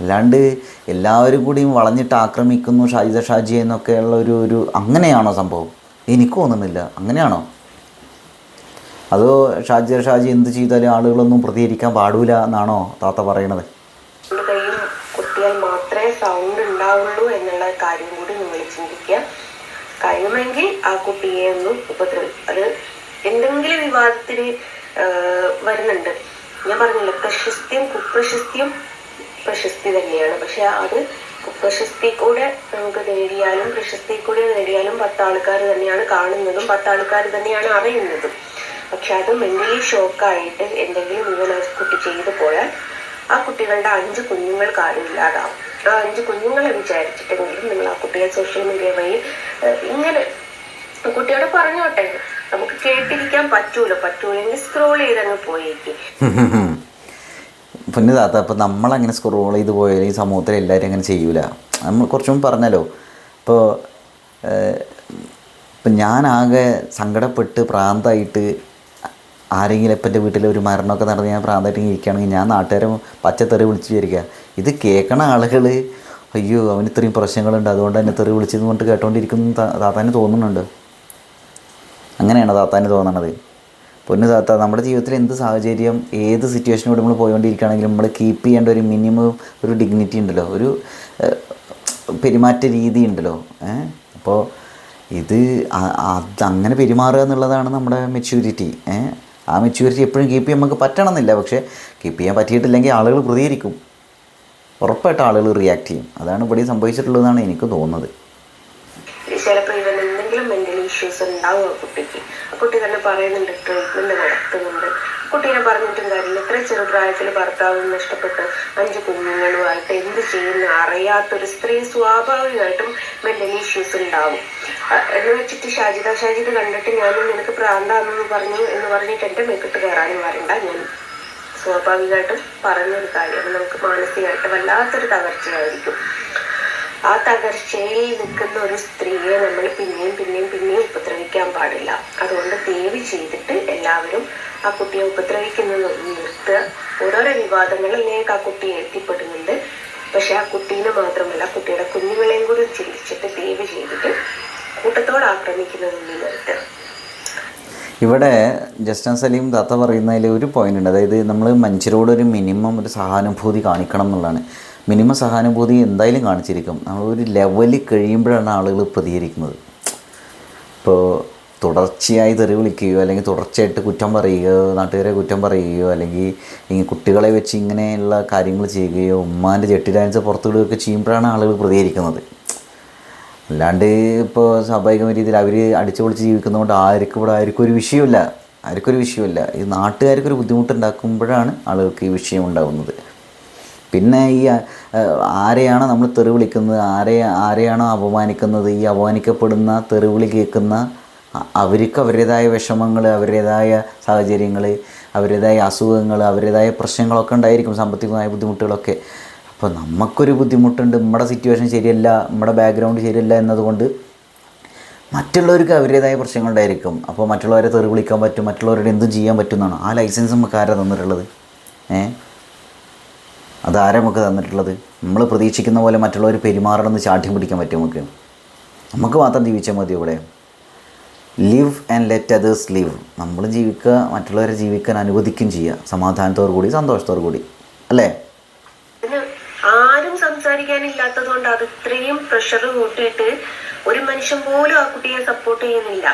അല്ലാണ്ട് എല്ലാവരും കൂടിയും വളഞ്ഞിട്ട് ആക്രമിക്കുന്നു ഷാജിദ ഷാജി എന്നൊക്കെയുള്ള ഒരു ഒരു അങ്ങനെയാണോ സംഭവം? എനിക്ക് തോന്നുന്നില്ല. അങ്ങനെയാണോ? അതോ ഷാജി ഷാജി എന്ത് ചെയ്താലും ആളുകളൊന്നും പ്രതികരിക്കാൻ പാടൂല എന്നാണോ താത്ത പറയണത്? കൈയും മാത്രമേ സൗണ്ട് ഉണ്ടാവുള്ളൂ എന്നുള്ള കാര്യം കൂടി നിങ്ങൾ ചിന്തിക്കുക. കഴിയുമെങ്കിൽ ആ കുട്ടിയെ ഒന്ന് ഉപദ്രവി അത് എന്തെങ്കിലും വിവാദത്തിന് വരുന്നുണ്ട്. ഞാൻ പറഞ്ഞില്ല പ്രശസ്തിയും കുപ്രശസ്തിയും പ്രശസ്തി തന്നെയാണ്. പക്ഷെ അത് കുപ്രശസ്തി കൂടെ നമുക്ക് നേടിയാലും പ്രശസ്തി കൂടെ നേടിയാലും പത്ത് ആൾക്കാർ തന്നെയാണ് കാണുന്നതും പത്ത് ആൾക്കാർ തന്നെയാണ് അറിയുന്നതും. പക്ഷെ അത് മെന്റലി ഷോക്കായിട്ട് എന്തെങ്കിലും ഇങ്ങനെ കുട്ടി ചെയ്തു പോയാൽ ആ കുട്ടികളുടെ അഞ്ച് കുഞ്ഞുങ്ങൾ കാര്യമില്ലാതാവും. അഞ്ച് കുഞ്ഞുങ്ങളെ വിചാരിച്ചിട്ടെങ്കിലും നിങ്ങൾ ആ കുട്ടിയെ സോഷ്യൽ മീഡിയ വഴി ഇങ്ങനെ കുട്ടിയോട് പറഞ്ഞോട്ടെ. നമുക്ക് കേട്ടിരിക്കാൻ പറ്റൂല. പറ്റൂലെങ്കിൽ സ്ക്രോൾ ചെയ്തങ്ങ് പോയേക്ക്. പിന്നെ താത്ത അപ്പോൾ നമ്മളങ്ങനെ സ്ക്രോൾ ചെയ്ത് പോയാൽ ഈ സമൂഹത്തിൽ എല്ലാവരും അങ്ങനെ ചെയ്യൂല. നമ്മൾ കുറച്ചും പറഞ്ഞല്ലോ. ഇപ്പോൾ ഇപ്പം ഞാനാകെ സങ്കടപ്പെട്ട് പ്രാന്തായിട്ട് ആരെങ്കിലും ഇപ്പം എന്റെ വീട്ടിൽ ഒരു മരണമൊക്കെ നടന്ന് ഞാൻ പ്രാന്തായിട്ട് ഇരിക്കുകയാണെങ്കിൽ ഞാൻ നാട്ടുകാരെ പച്ചത്തെറി വിളിച്ചു വിചാരിക്കുക. ഇത് കേൾക്കണ ആളുകൾ അയ്യോ അവന് ഇത്രയും പ്രശ്നങ്ങളുണ്ട് അതുകൊണ്ട് തന്നെ തെറി വിളിച്ചെന്ന് പറഞ്ഞിട്ട് കേട്ടോണ്ടിരിക്കുന്നു താത്താന് തോന്നുന്നുണ്ട്. അങ്ങനെയാണ് താത്താന് തോന്നണത്. പൊന്നു താത്ത നമ്മുടെ ജീവിതത്തിൽ എന്ത് സാഹചര്യം ഏത് സിറ്റുവേഷനോട് നമ്മൾ പോയിക്കൊണ്ടിരിക്കുകയാണെങ്കിലും നമ്മൾ കീപ്പ് ചെയ്യേണ്ട ഒരു മിനിമം ഒരു ഡിഗ്നിറ്റി ഉണ്ടല്ലോ ഒരു പെരുമാറ്റ രീതി ഉണ്ടല്ലോ അപ്പോൾ ഇത് അത് അങ്ങനെ പെരുമാറുക എന്നുള്ളതാണ് നമ്മുടെ മെച്യൂരിറ്റി ആ മെച്യൂരിറ്റി എപ്പോഴും കീപ്പ് ചെയ്യാൻ നമുക്ക് പറ്റണമെന്നില്ല പക്ഷേ കീപ്പ് ചെയ്യാൻ പറ്റിയിട്ടില്ലെങ്കിൽ ആളുകൾ പ്രതികരിക്കും. ഉറപ്പായിട്ട് ആളുകൾ റിയാക്ട് ചെയ്യും. അതാണ് ഇവിടെ സംഭവിച്ചിട്ടുള്ളതെന്നാണ് എനിക്ക് തോന്നുന്നത്. ചിലപ്പോൾ ഇവൻ എന്തെങ്കിലും മെന്റൽ ഇഷ്യൂസ് ഉണ്ടാവും കുട്ടിക്ക്. കുട്ടി തന്നെ പറയുന്നുണ്ട് ട്രീറ്റ്മെന്റ് നടത്തുന്നുണ്ട്. കുട്ടീനെ പറഞ്ഞിട്ടും കാര്യമില്ല. ഇത്ര ചെറുപ്രായത്തിൽ ഭർത്താവും നഷ്ടപ്പെട്ട്. അഞ്ച് കുഞ്ഞുങ്ങളുമായിട്ട് എന്ത് ചെയ്യുന്ന അറിയാത്തൊരു സ്ത്രീ സ്വാഭാവികമായിട്ടും മെന്റൽ ഇഷ്യൂസ് ഉണ്ടാവും. എന്ന് വെച്ചിട്ട് ഷാജിദ ഷാജിദ് കണ്ടിട്ട് ഞാനും നിനക്ക് പ്രാന്താണെന്ന് പറഞ്ഞു എന്ന് പറഞ്ഞിട്ട് എന്റെ മെക്കിട്ട് കയറാനും വരണ്ട ഞാൻ സ്വാഭാവികമായിട്ടും പറഞ്ഞൊരു കാര്യമാണ് നമുക്ക് മാനസികമായിട്ട് വല്ലാത്തൊരു തകർച്ചയായിരിക്കും. ആ തകർച്ചയിൽ നിൽക്കുന്ന ഒരു സ്ത്രീയെ നമ്മൾ പിന്നെയും പിന്നെയും പിന്നെയും ഉപദ്രവിക്കാൻ പാടില്ല. അതുകൊണ്ട് ദേവി ചെയ്തിട്ട് എല്ലാവരും ആ കുട്ടിയെ ഉപദ്രവിക്കുന്നത് നിർത്ത് ഓരോരോ വിവാദങ്ങളിലേക്ക് ആ കുട്ടിയെ എത്തിപ്പെടുന്നുണ്ട്. പക്ഷെ ആ കുട്ടീനെ മാത്രമല്ല കുട്ടിയുടെ കുഞ്ഞുങ്ങളെയും കൂടി ചിന്തിച്ചിട്ട് ദേവി ചെയ്തിട്ട് കൂട്ടത്തോട് ആക്രമിക്കുന്നതൊന്നും നിർത്തുക. ഇവിടെ ജസ്റ്റിൻ സലീം ദത്ത പറയുന്നതിൽ ഒരു പോയിന്റ് ഉണ്ട്. അതായത് നമ്മൾ മനുഷ്യരോട് ഒരു മിനിമം ഒരു സഹാനുഭൂതി കാണിക്കണം എന്നുള്ളതാണ്. മിനിമം സഹാനുഭൂതി എന്തായാലും കാണിച്ചിരിക്കും. നമ്മൾ ഒരു ലെവലിൽ കഴിയുമ്പോഴാണ് ആളുകൾ പ്രതികരിക്കുന്നത്. ഇപ്പോൾ തുടർച്ചയായി തെറി വിളിക്കുകയോ അല്ലെങ്കിൽ തുടർച്ചയായിട്ട് കുറ്റം പറയുകയോ നാട്ടുകാരെ കുറ്റം പറയുകയോ അല്ലെങ്കിൽ ഇങ്ങനെ കുട്ടികളെ വെച്ച് ഇങ്ങനെയുള്ള കാര്യങ്ങൾ ചെയ്യുകയോ ഉമ്മാന്റെ ജെട്ടി ഡാൻസ് പുറത്തുവിടുകയൊക്കെ ചെയ്യുമ്പോഴാണ് ആളുകൾ പ്രതികരിക്കുന്നത്. അല്ലാണ്ട് ഇപ്പോൾ സ്വാഭാവികമായ രീതിയിൽ അവർ അടിച്ചു പൊളിച്ച് ജീവിക്കുന്നതുകൊണ്ട് ആർക്കും ഇവിടെ ആർക്കും ഒരു വിഷയമില്ല ആർക്കൊരു വിഷയമില്ല ഈ നാട്ടുകാർക്കൊരു ബുദ്ധിമുട്ടുണ്ടാക്കുമ്പോഴാണ് ആളുകൾക്ക് ഈ വിഷയം ഉണ്ടാകുന്നത് പിന്നെ ഈ ആരെയാണ് നമ്മൾ തെറി വിളിക്കുന്നത് ആരെ ആരെയാണോ അപമാനിക്കുന്നത് ഈ അപമാനിക്കപ്പെടുന്ന തെറിവിളി കേൾക്കുന്ന അവർക്ക് അവരുടേതായ വിഷമങ്ങൾ അവരുടേതായ സാഹചര്യങ്ങൾ അവരുടേതായ അസുഖങ്ങൾ അവരുടേതായ പ്രശ്നങ്ങളൊക്കെ ഉണ്ടായിരിക്കും സാമ്പത്തികമായ ബുദ്ധിമുട്ടുകളൊക്കെ. അപ്പോൾ നമുക്കൊരു ബുദ്ധിമുട്ടുണ്ട് നമ്മുടെ സിറ്റുവേഷൻ ശരിയല്ല നമ്മുടെ ബാക്ക്ഗ്രൗണ്ട് ശരിയല്ല എന്നതുകൊണ്ട് മറ്റുള്ളവർക്ക് അവരുടേതായ പ്രശ്നങ്ങളുണ്ടായിരിക്കും. അപ്പോൾ മറ്റുള്ളവരെ തെറി വിളിക്കാൻ പറ്റും മറ്റുള്ളവരുടെ എന്തും ചെയ്യാൻ പറ്റുന്നതാണ്. ആ ലൈസൻസ് നമുക്ക് ആരാ തന്നിട്ടുള്ളത്? ഏ? അതാരാ നമുക്ക് തന്നിട്ടുള്ളത്? നമ്മൾ പ്രതീക്ഷിക്കുന്ന പോലെ മറ്റുള്ളവർ പെരുമാറണമെന്ന് ചാഠ്യം പിടിക്കാൻ പറ്റും നമുക്ക്. നമുക്ക് മാത്രം ജീവിച്ചാൽ മതി ഇവിടെ. Live and let others live നമ്മൾ ജീവിക്കുക മറ്റുള്ളവരെ ജീവിക്കാൻ അനുവദിക്കുകയും ചെയ്യുക. സമാധാനത്തോടു കൂടി സന്തോഷത്തോടു കൂടി അല്ലേ? സംസാരിക്കാനില്ലാത്തത് കൊണ്ട് അത് ഇത്രയും പ്രഷർ കൂട്ടിയിട്ട് ഒരു മനുഷ്യൻ പോലും ആ കുട്ടിയെ സപ്പോർട്ട് ചെയ്യുന്നില്ല.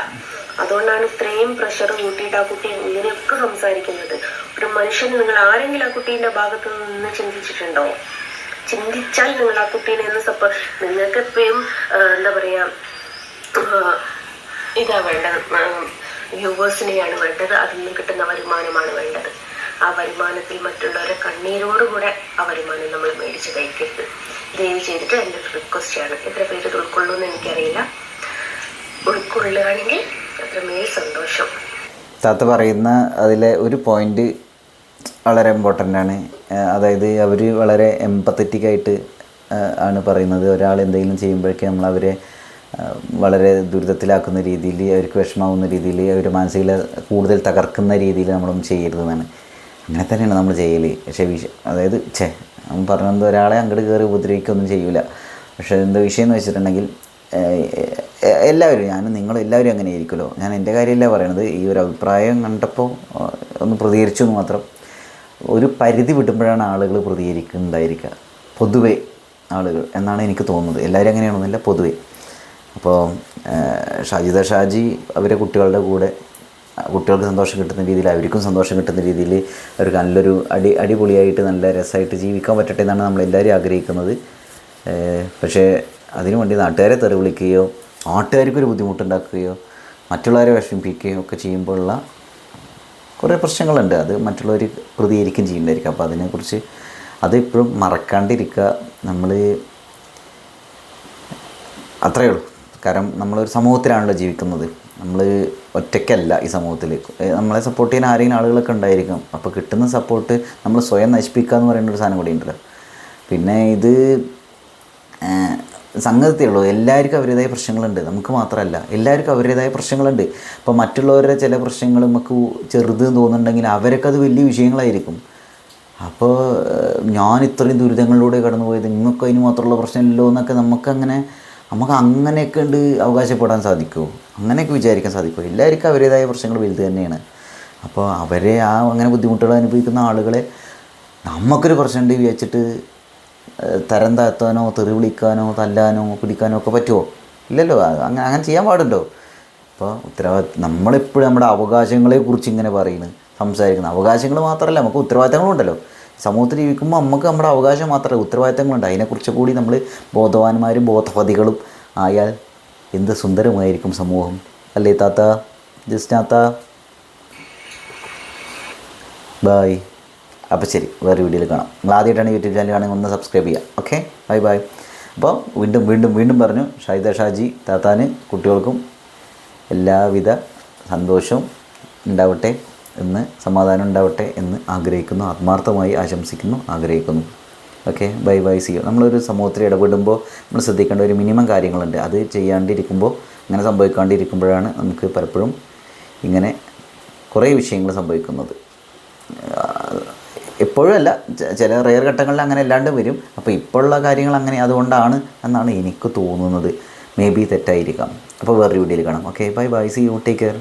അതുകൊണ്ടാണ് ഇത്രയും പ്രഷർ കൂട്ടിയിട്ട് ആ കുട്ടി ഇങ്ങനെയൊക്കെ സംസാരിക്കുന്നത്. ഒരു മനുഷ്യൻ നിങ്ങൾ ആരെങ്കിലും ആ കുട്ടീന്റെ ഭാഗത്ത് നിന്ന് ചിന്തിച്ചിട്ടുണ്ടോ? ചിന്തിച്ചാൽ നിങ്ങൾ ആ കുട്ടീനെ ഒന്ന് സപ്പോ നിങ്ങൾക്ക് എപ്പോഴും എന്താ പറയാ ഇതാ വേണ്ടത് വ്യൂവേഴ്സിനെയാണ് വേണ്ടത്. അതിൽ നിന്ന് കിട്ടുന്ന വരുമാനമാണ് വേണ്ടത്. ആ വരുമാനത്തിൽ മറ്റുള്ളവരെ കണ്ണീരോടുകൂടെ ആ വരുമാനം നമ്മൾ മേടിച്ച് കഴിക്കരുത്. ദയവ് ചെയ്തിട്ട് എന്റെ റിക്വസ്റ്റ് ആണ് എത്ര പേര് ഇത് ഉൾക്കൊള്ളുമെന്ന് എനിക്കറിയില്ല. ഉൾക്കൊള്ളുകയാണെങ്കിൽ അത്രമേൽ സന്തോഷം. താത്ത പറയുന്ന അതിലെ ഒരു പോയിന്റ് വളരെ ഇമ്പോർട്ടന്റ് ആണ്. അതായത് അവർ വളരെ എമ്പത്തറ്റിക്കായിട്ട് ആണ് പറയുന്നത്. ഒരാൾ എന്തെങ്കിലും ചെയ്യുമ്പോഴേക്കും നമ്മൾ അവരെ വളരെ ദുരിതത്തിലാക്കുന്ന രീതിയിൽ അവർക്ക് വിഷമാവുന്ന രീതിയിൽ അവർ മാനസിക കൂടുതൽ തകർക്കുന്ന രീതിയിൽ നമ്മളൊന്നും ചെയ്യരുതെന്നാണ്. അങ്ങനെ തന്നെയാണ് നമ്മൾ ചെയ്യൽ പക്ഷേ വിഷ അതായത് ഛേ നമ്മൾ പറഞ്ഞത് ഒരാളെ അങ്ങോട്ട് കയറി ഉപദ്രവിക്കൊന്നും ചെയ്യൂല. പക്ഷേ എന്താ വിഷയം എന്ന് വെച്ചിട്ടുണ്ടെങ്കിൽ എല്ലാവരും ഞാനും നിങ്ങളും എല്ലാവരും അങ്ങനെ ആയിരിക്കുമല്ലോ ഞാൻ എന്റെ കാര്യമല്ല പറയണത്? ഈ ഒരു അഭിപ്രായം കണ്ടപ്പോൾ ഒന്ന് പ്രതികരിച്ചു എന്ന് മാത്രം. ഒരു പരിധി വിടുമ്പോഴാണ് ആളുകൾ പ്രതികരിക്കുന്നുണ്ടായിരിക്കുക. പൊതുവെ ആളുകൾ എന്നാണ് എനിക്ക് തോന്നുന്നത്. എല്ലാവരും അങ്ങനെയാണെന്നില്ല പൊതുവേ. അപ്പോൾ ഷാജിദ ഷാജി അവരെ കുട്ടികളുടെ കൂടെ കുട്ടികൾക്ക് സന്തോഷം കിട്ടുന്ന രീതിയിൽ അവർക്കും സന്തോഷം കിട്ടുന്ന രീതിയിൽ അവർക്ക് നല്ലൊരു അടി അടിപൊളിയായിട്ട് നല്ല രസമായിട്ട് ജീവിക്കാൻ പറ്റട്ടെ എന്നാണ് നമ്മളെല്ലാവരും ആഗ്രഹിക്കുന്നത്. പക്ഷേ അതിനു വേണ്ടി നാട്ടുകാരെ തെറി വിളിക്കുകയോ നാട്ടുകാർക്കൊരു ബുദ്ധിമുട്ടുണ്ടാക്കുകയോ മറ്റുള്ളവരെ വിഷമിപ്പിക്കുകയോ ഒക്കെ ചെയ്യുമ്പോഴുള്ള കുറേ പ്രശ്നങ്ങളുണ്ട്. അത് മറ്റുള്ളവർ പ്രതികരിക്കും ചെയ്യേണ്ടതായിരിക്കും അപ്പോൾ അതിനെക്കുറിച്ച് അത് ഇപ്പോഴും മറക്കാണ്ടിരിക്കുക. നമ്മൾ അത്രയേ ഉള്ളൂ. കാരണം നമ്മളൊരു സമൂഹത്തിലാണല്ലോ ജീവിക്കുന്നത്. നമ്മൾ ഒറ്റയ്ക്കല്ല ഈ സമൂഹത്തിൽ നമ്മളെ സപ്പോർട്ട് ചെയ്യാൻ ആരെങ്കിലും ആളുകളൊക്കെ ഉണ്ടായിരിക്കും. അപ്പോൾ കിട്ടുന്ന സപ്പോർട്ട് നമ്മൾ സ്വയം നശിപ്പിക്കുക എന്ന് പറയുന്ന ഒരു സാധനം കൂടി ഉണ്ടല്ലോ. പിന്നെ ഇത് സംഗതിയുള്ളൂ എല്ലാവർക്കും അവരുടേതായ പ്രശ്നങ്ങളുണ്ട്. നമുക്ക് മാത്രമല്ല എല്ലാവർക്കും അവരുടേതായ പ്രശ്നങ്ങളുണ്ട്. ഇപ്പോൾ മറ്റുള്ളവരുടെ ചില പ്രശ്നങ്ങൾ നമുക്ക് ചെറുത് തോന്നുന്നുണ്ടെങ്കിൽ അവരൊക്കെ അത് വലിയ വിഷയങ്ങളായിരിക്കും. അപ്പോൾ ഞാൻ ഇത്രയും ദുരിതങ്ങളിലൂടെ കടന്നു പോയത് നിങ്ങൾക്ക് അതിന് മാത്രമുള്ള പ്രശ്നമില്ലല്ലോ എന്നൊക്കെ നമുക്കങ്ങനെ നമുക്ക് അങ്ങനെയൊക്കെ ഉണ്ട് അവകാശപ്പെടാൻ സാധിക്കുമോ അങ്ങനെയൊക്കെ വിചാരിക്കാൻ സാധിക്കും. എല്ലാവർക്കും അവരുടേതായ പ്രശ്നങ്ങൾ വലുത് തന്നെയാണ്. അപ്പോൾ അവരെ ആ അങ്ങനെ ബുദ്ധിമുട്ടുകൾ അനുഭവിക്കുന്ന ആളുകളെ നമുക്കൊരു പ്രശ്നമുണ്ട് വിചാരിച്ചിട്ട് തരം താഴ്ത്താനോ തെറി വിളിക്കാനോ തല്ലാനോ പിടിക്കാനോ ഒക്കെ പറ്റുമോ ഇല്ലല്ലോ. അങ്ങനെ അങ്ങനെ ചെയ്യാൻ പാടുണ്ടോ? അപ്പോൾ ഉത്തരവാദിത്വം നമ്മളെപ്പോഴും നമ്മുടെ അവകാശങ്ങളെക്കുറിച്ച് ഇങ്ങനെ പറയുന്നു സംസാരിക്കുന്നത് അവകാശങ്ങൾ മാത്രമല്ല നമുക്ക് ഉത്തരവാദിത്തങ്ങളും ഉണ്ടല്ലോ. സമൂഹത്തിൽ ജീവിക്കുമ്പോൾ നമുക്ക് നമ്മുടെ അവകാശം മാത്രമല്ല ഉത്തരവാദിത്തങ്ങളുണ്ട്. അതിനെക്കുറിച്ച് കൂടി നമ്മൾ ബോധവാന്മാരും ബോധവതികളും ആയാൽ എന്ത് സുന്ദരമായിരിക്കും സമൂഹം? അല്ലേ താത്ത? ജസ്റ്റ് താത്ത. ബായ് അപ്പോൾ ശരി വേറെ വീഡിയോയിൽ കാണാം. നിങ്ങൾ ആദ്യമായിട്ടാണ് യൂട്യൂബ് ചാനൽ കാണുമെങ്കിൽ ഒന്ന് സബ്സ്ക്രൈബ് ചെയ്യുക ഓക്കെ ബൈ ബൈ അപ്പോൾ വീണ്ടും വീണ്ടും വീണ്ടും പറഞ്ഞു ഷാഹിദ ഷാജി താത്താന് കുട്ടികൾക്കും എല്ലാവിധ സന്തോഷവും ഉണ്ടാവട്ടെ എന്ന് സമാധാനം ഉണ്ടാവട്ടെ എന്ന് ആഗ്രഹിക്കുന്നു ആത്മാർത്ഥമായി ആശംസിക്കുന്നു ആഗ്രഹിക്കുന്നു. ഓക്കെ ബൈ ബൈ സി നമ്മളൊരു സമൂഹത്തിൽ ഇടപെടുമ്പോൾ നമ്മൾ ശ്രദ്ധിക്കേണ്ട ഒരു മിനിമം കാര്യങ്ങളുണ്ട്. അത് ചെയ്യാണ്ടിരിക്കുമ്പോൾ അങ്ങനെ സംഭവിക്കാണ്ടിരിക്കുമ്പോഴാണ് നമുക്ക് പലപ്പോഴും ഇങ്ങനെ കുറേ വിഷയങ്ങൾ സംഭവിക്കുന്നത്. എപ്പോഴും അല്ല ചില റെയർ ഘട്ടങ്ങളിൽ അങ്ങനെ അല്ലാണ്ട് വരും. അപ്പോൾ ഇപ്പോഴുള്ള കാര്യങ്ങൾ അങ്ങനെ അതുകൊണ്ടാണ് എന്നാണ് എനിക്ക് തോന്നുന്നത്. മേ ബി തെറ്റായിരിക്കാം. അപ്പോൾ വേറൊരു വീഡിയോയിൽ കാണാം. Okay bye bye see you take care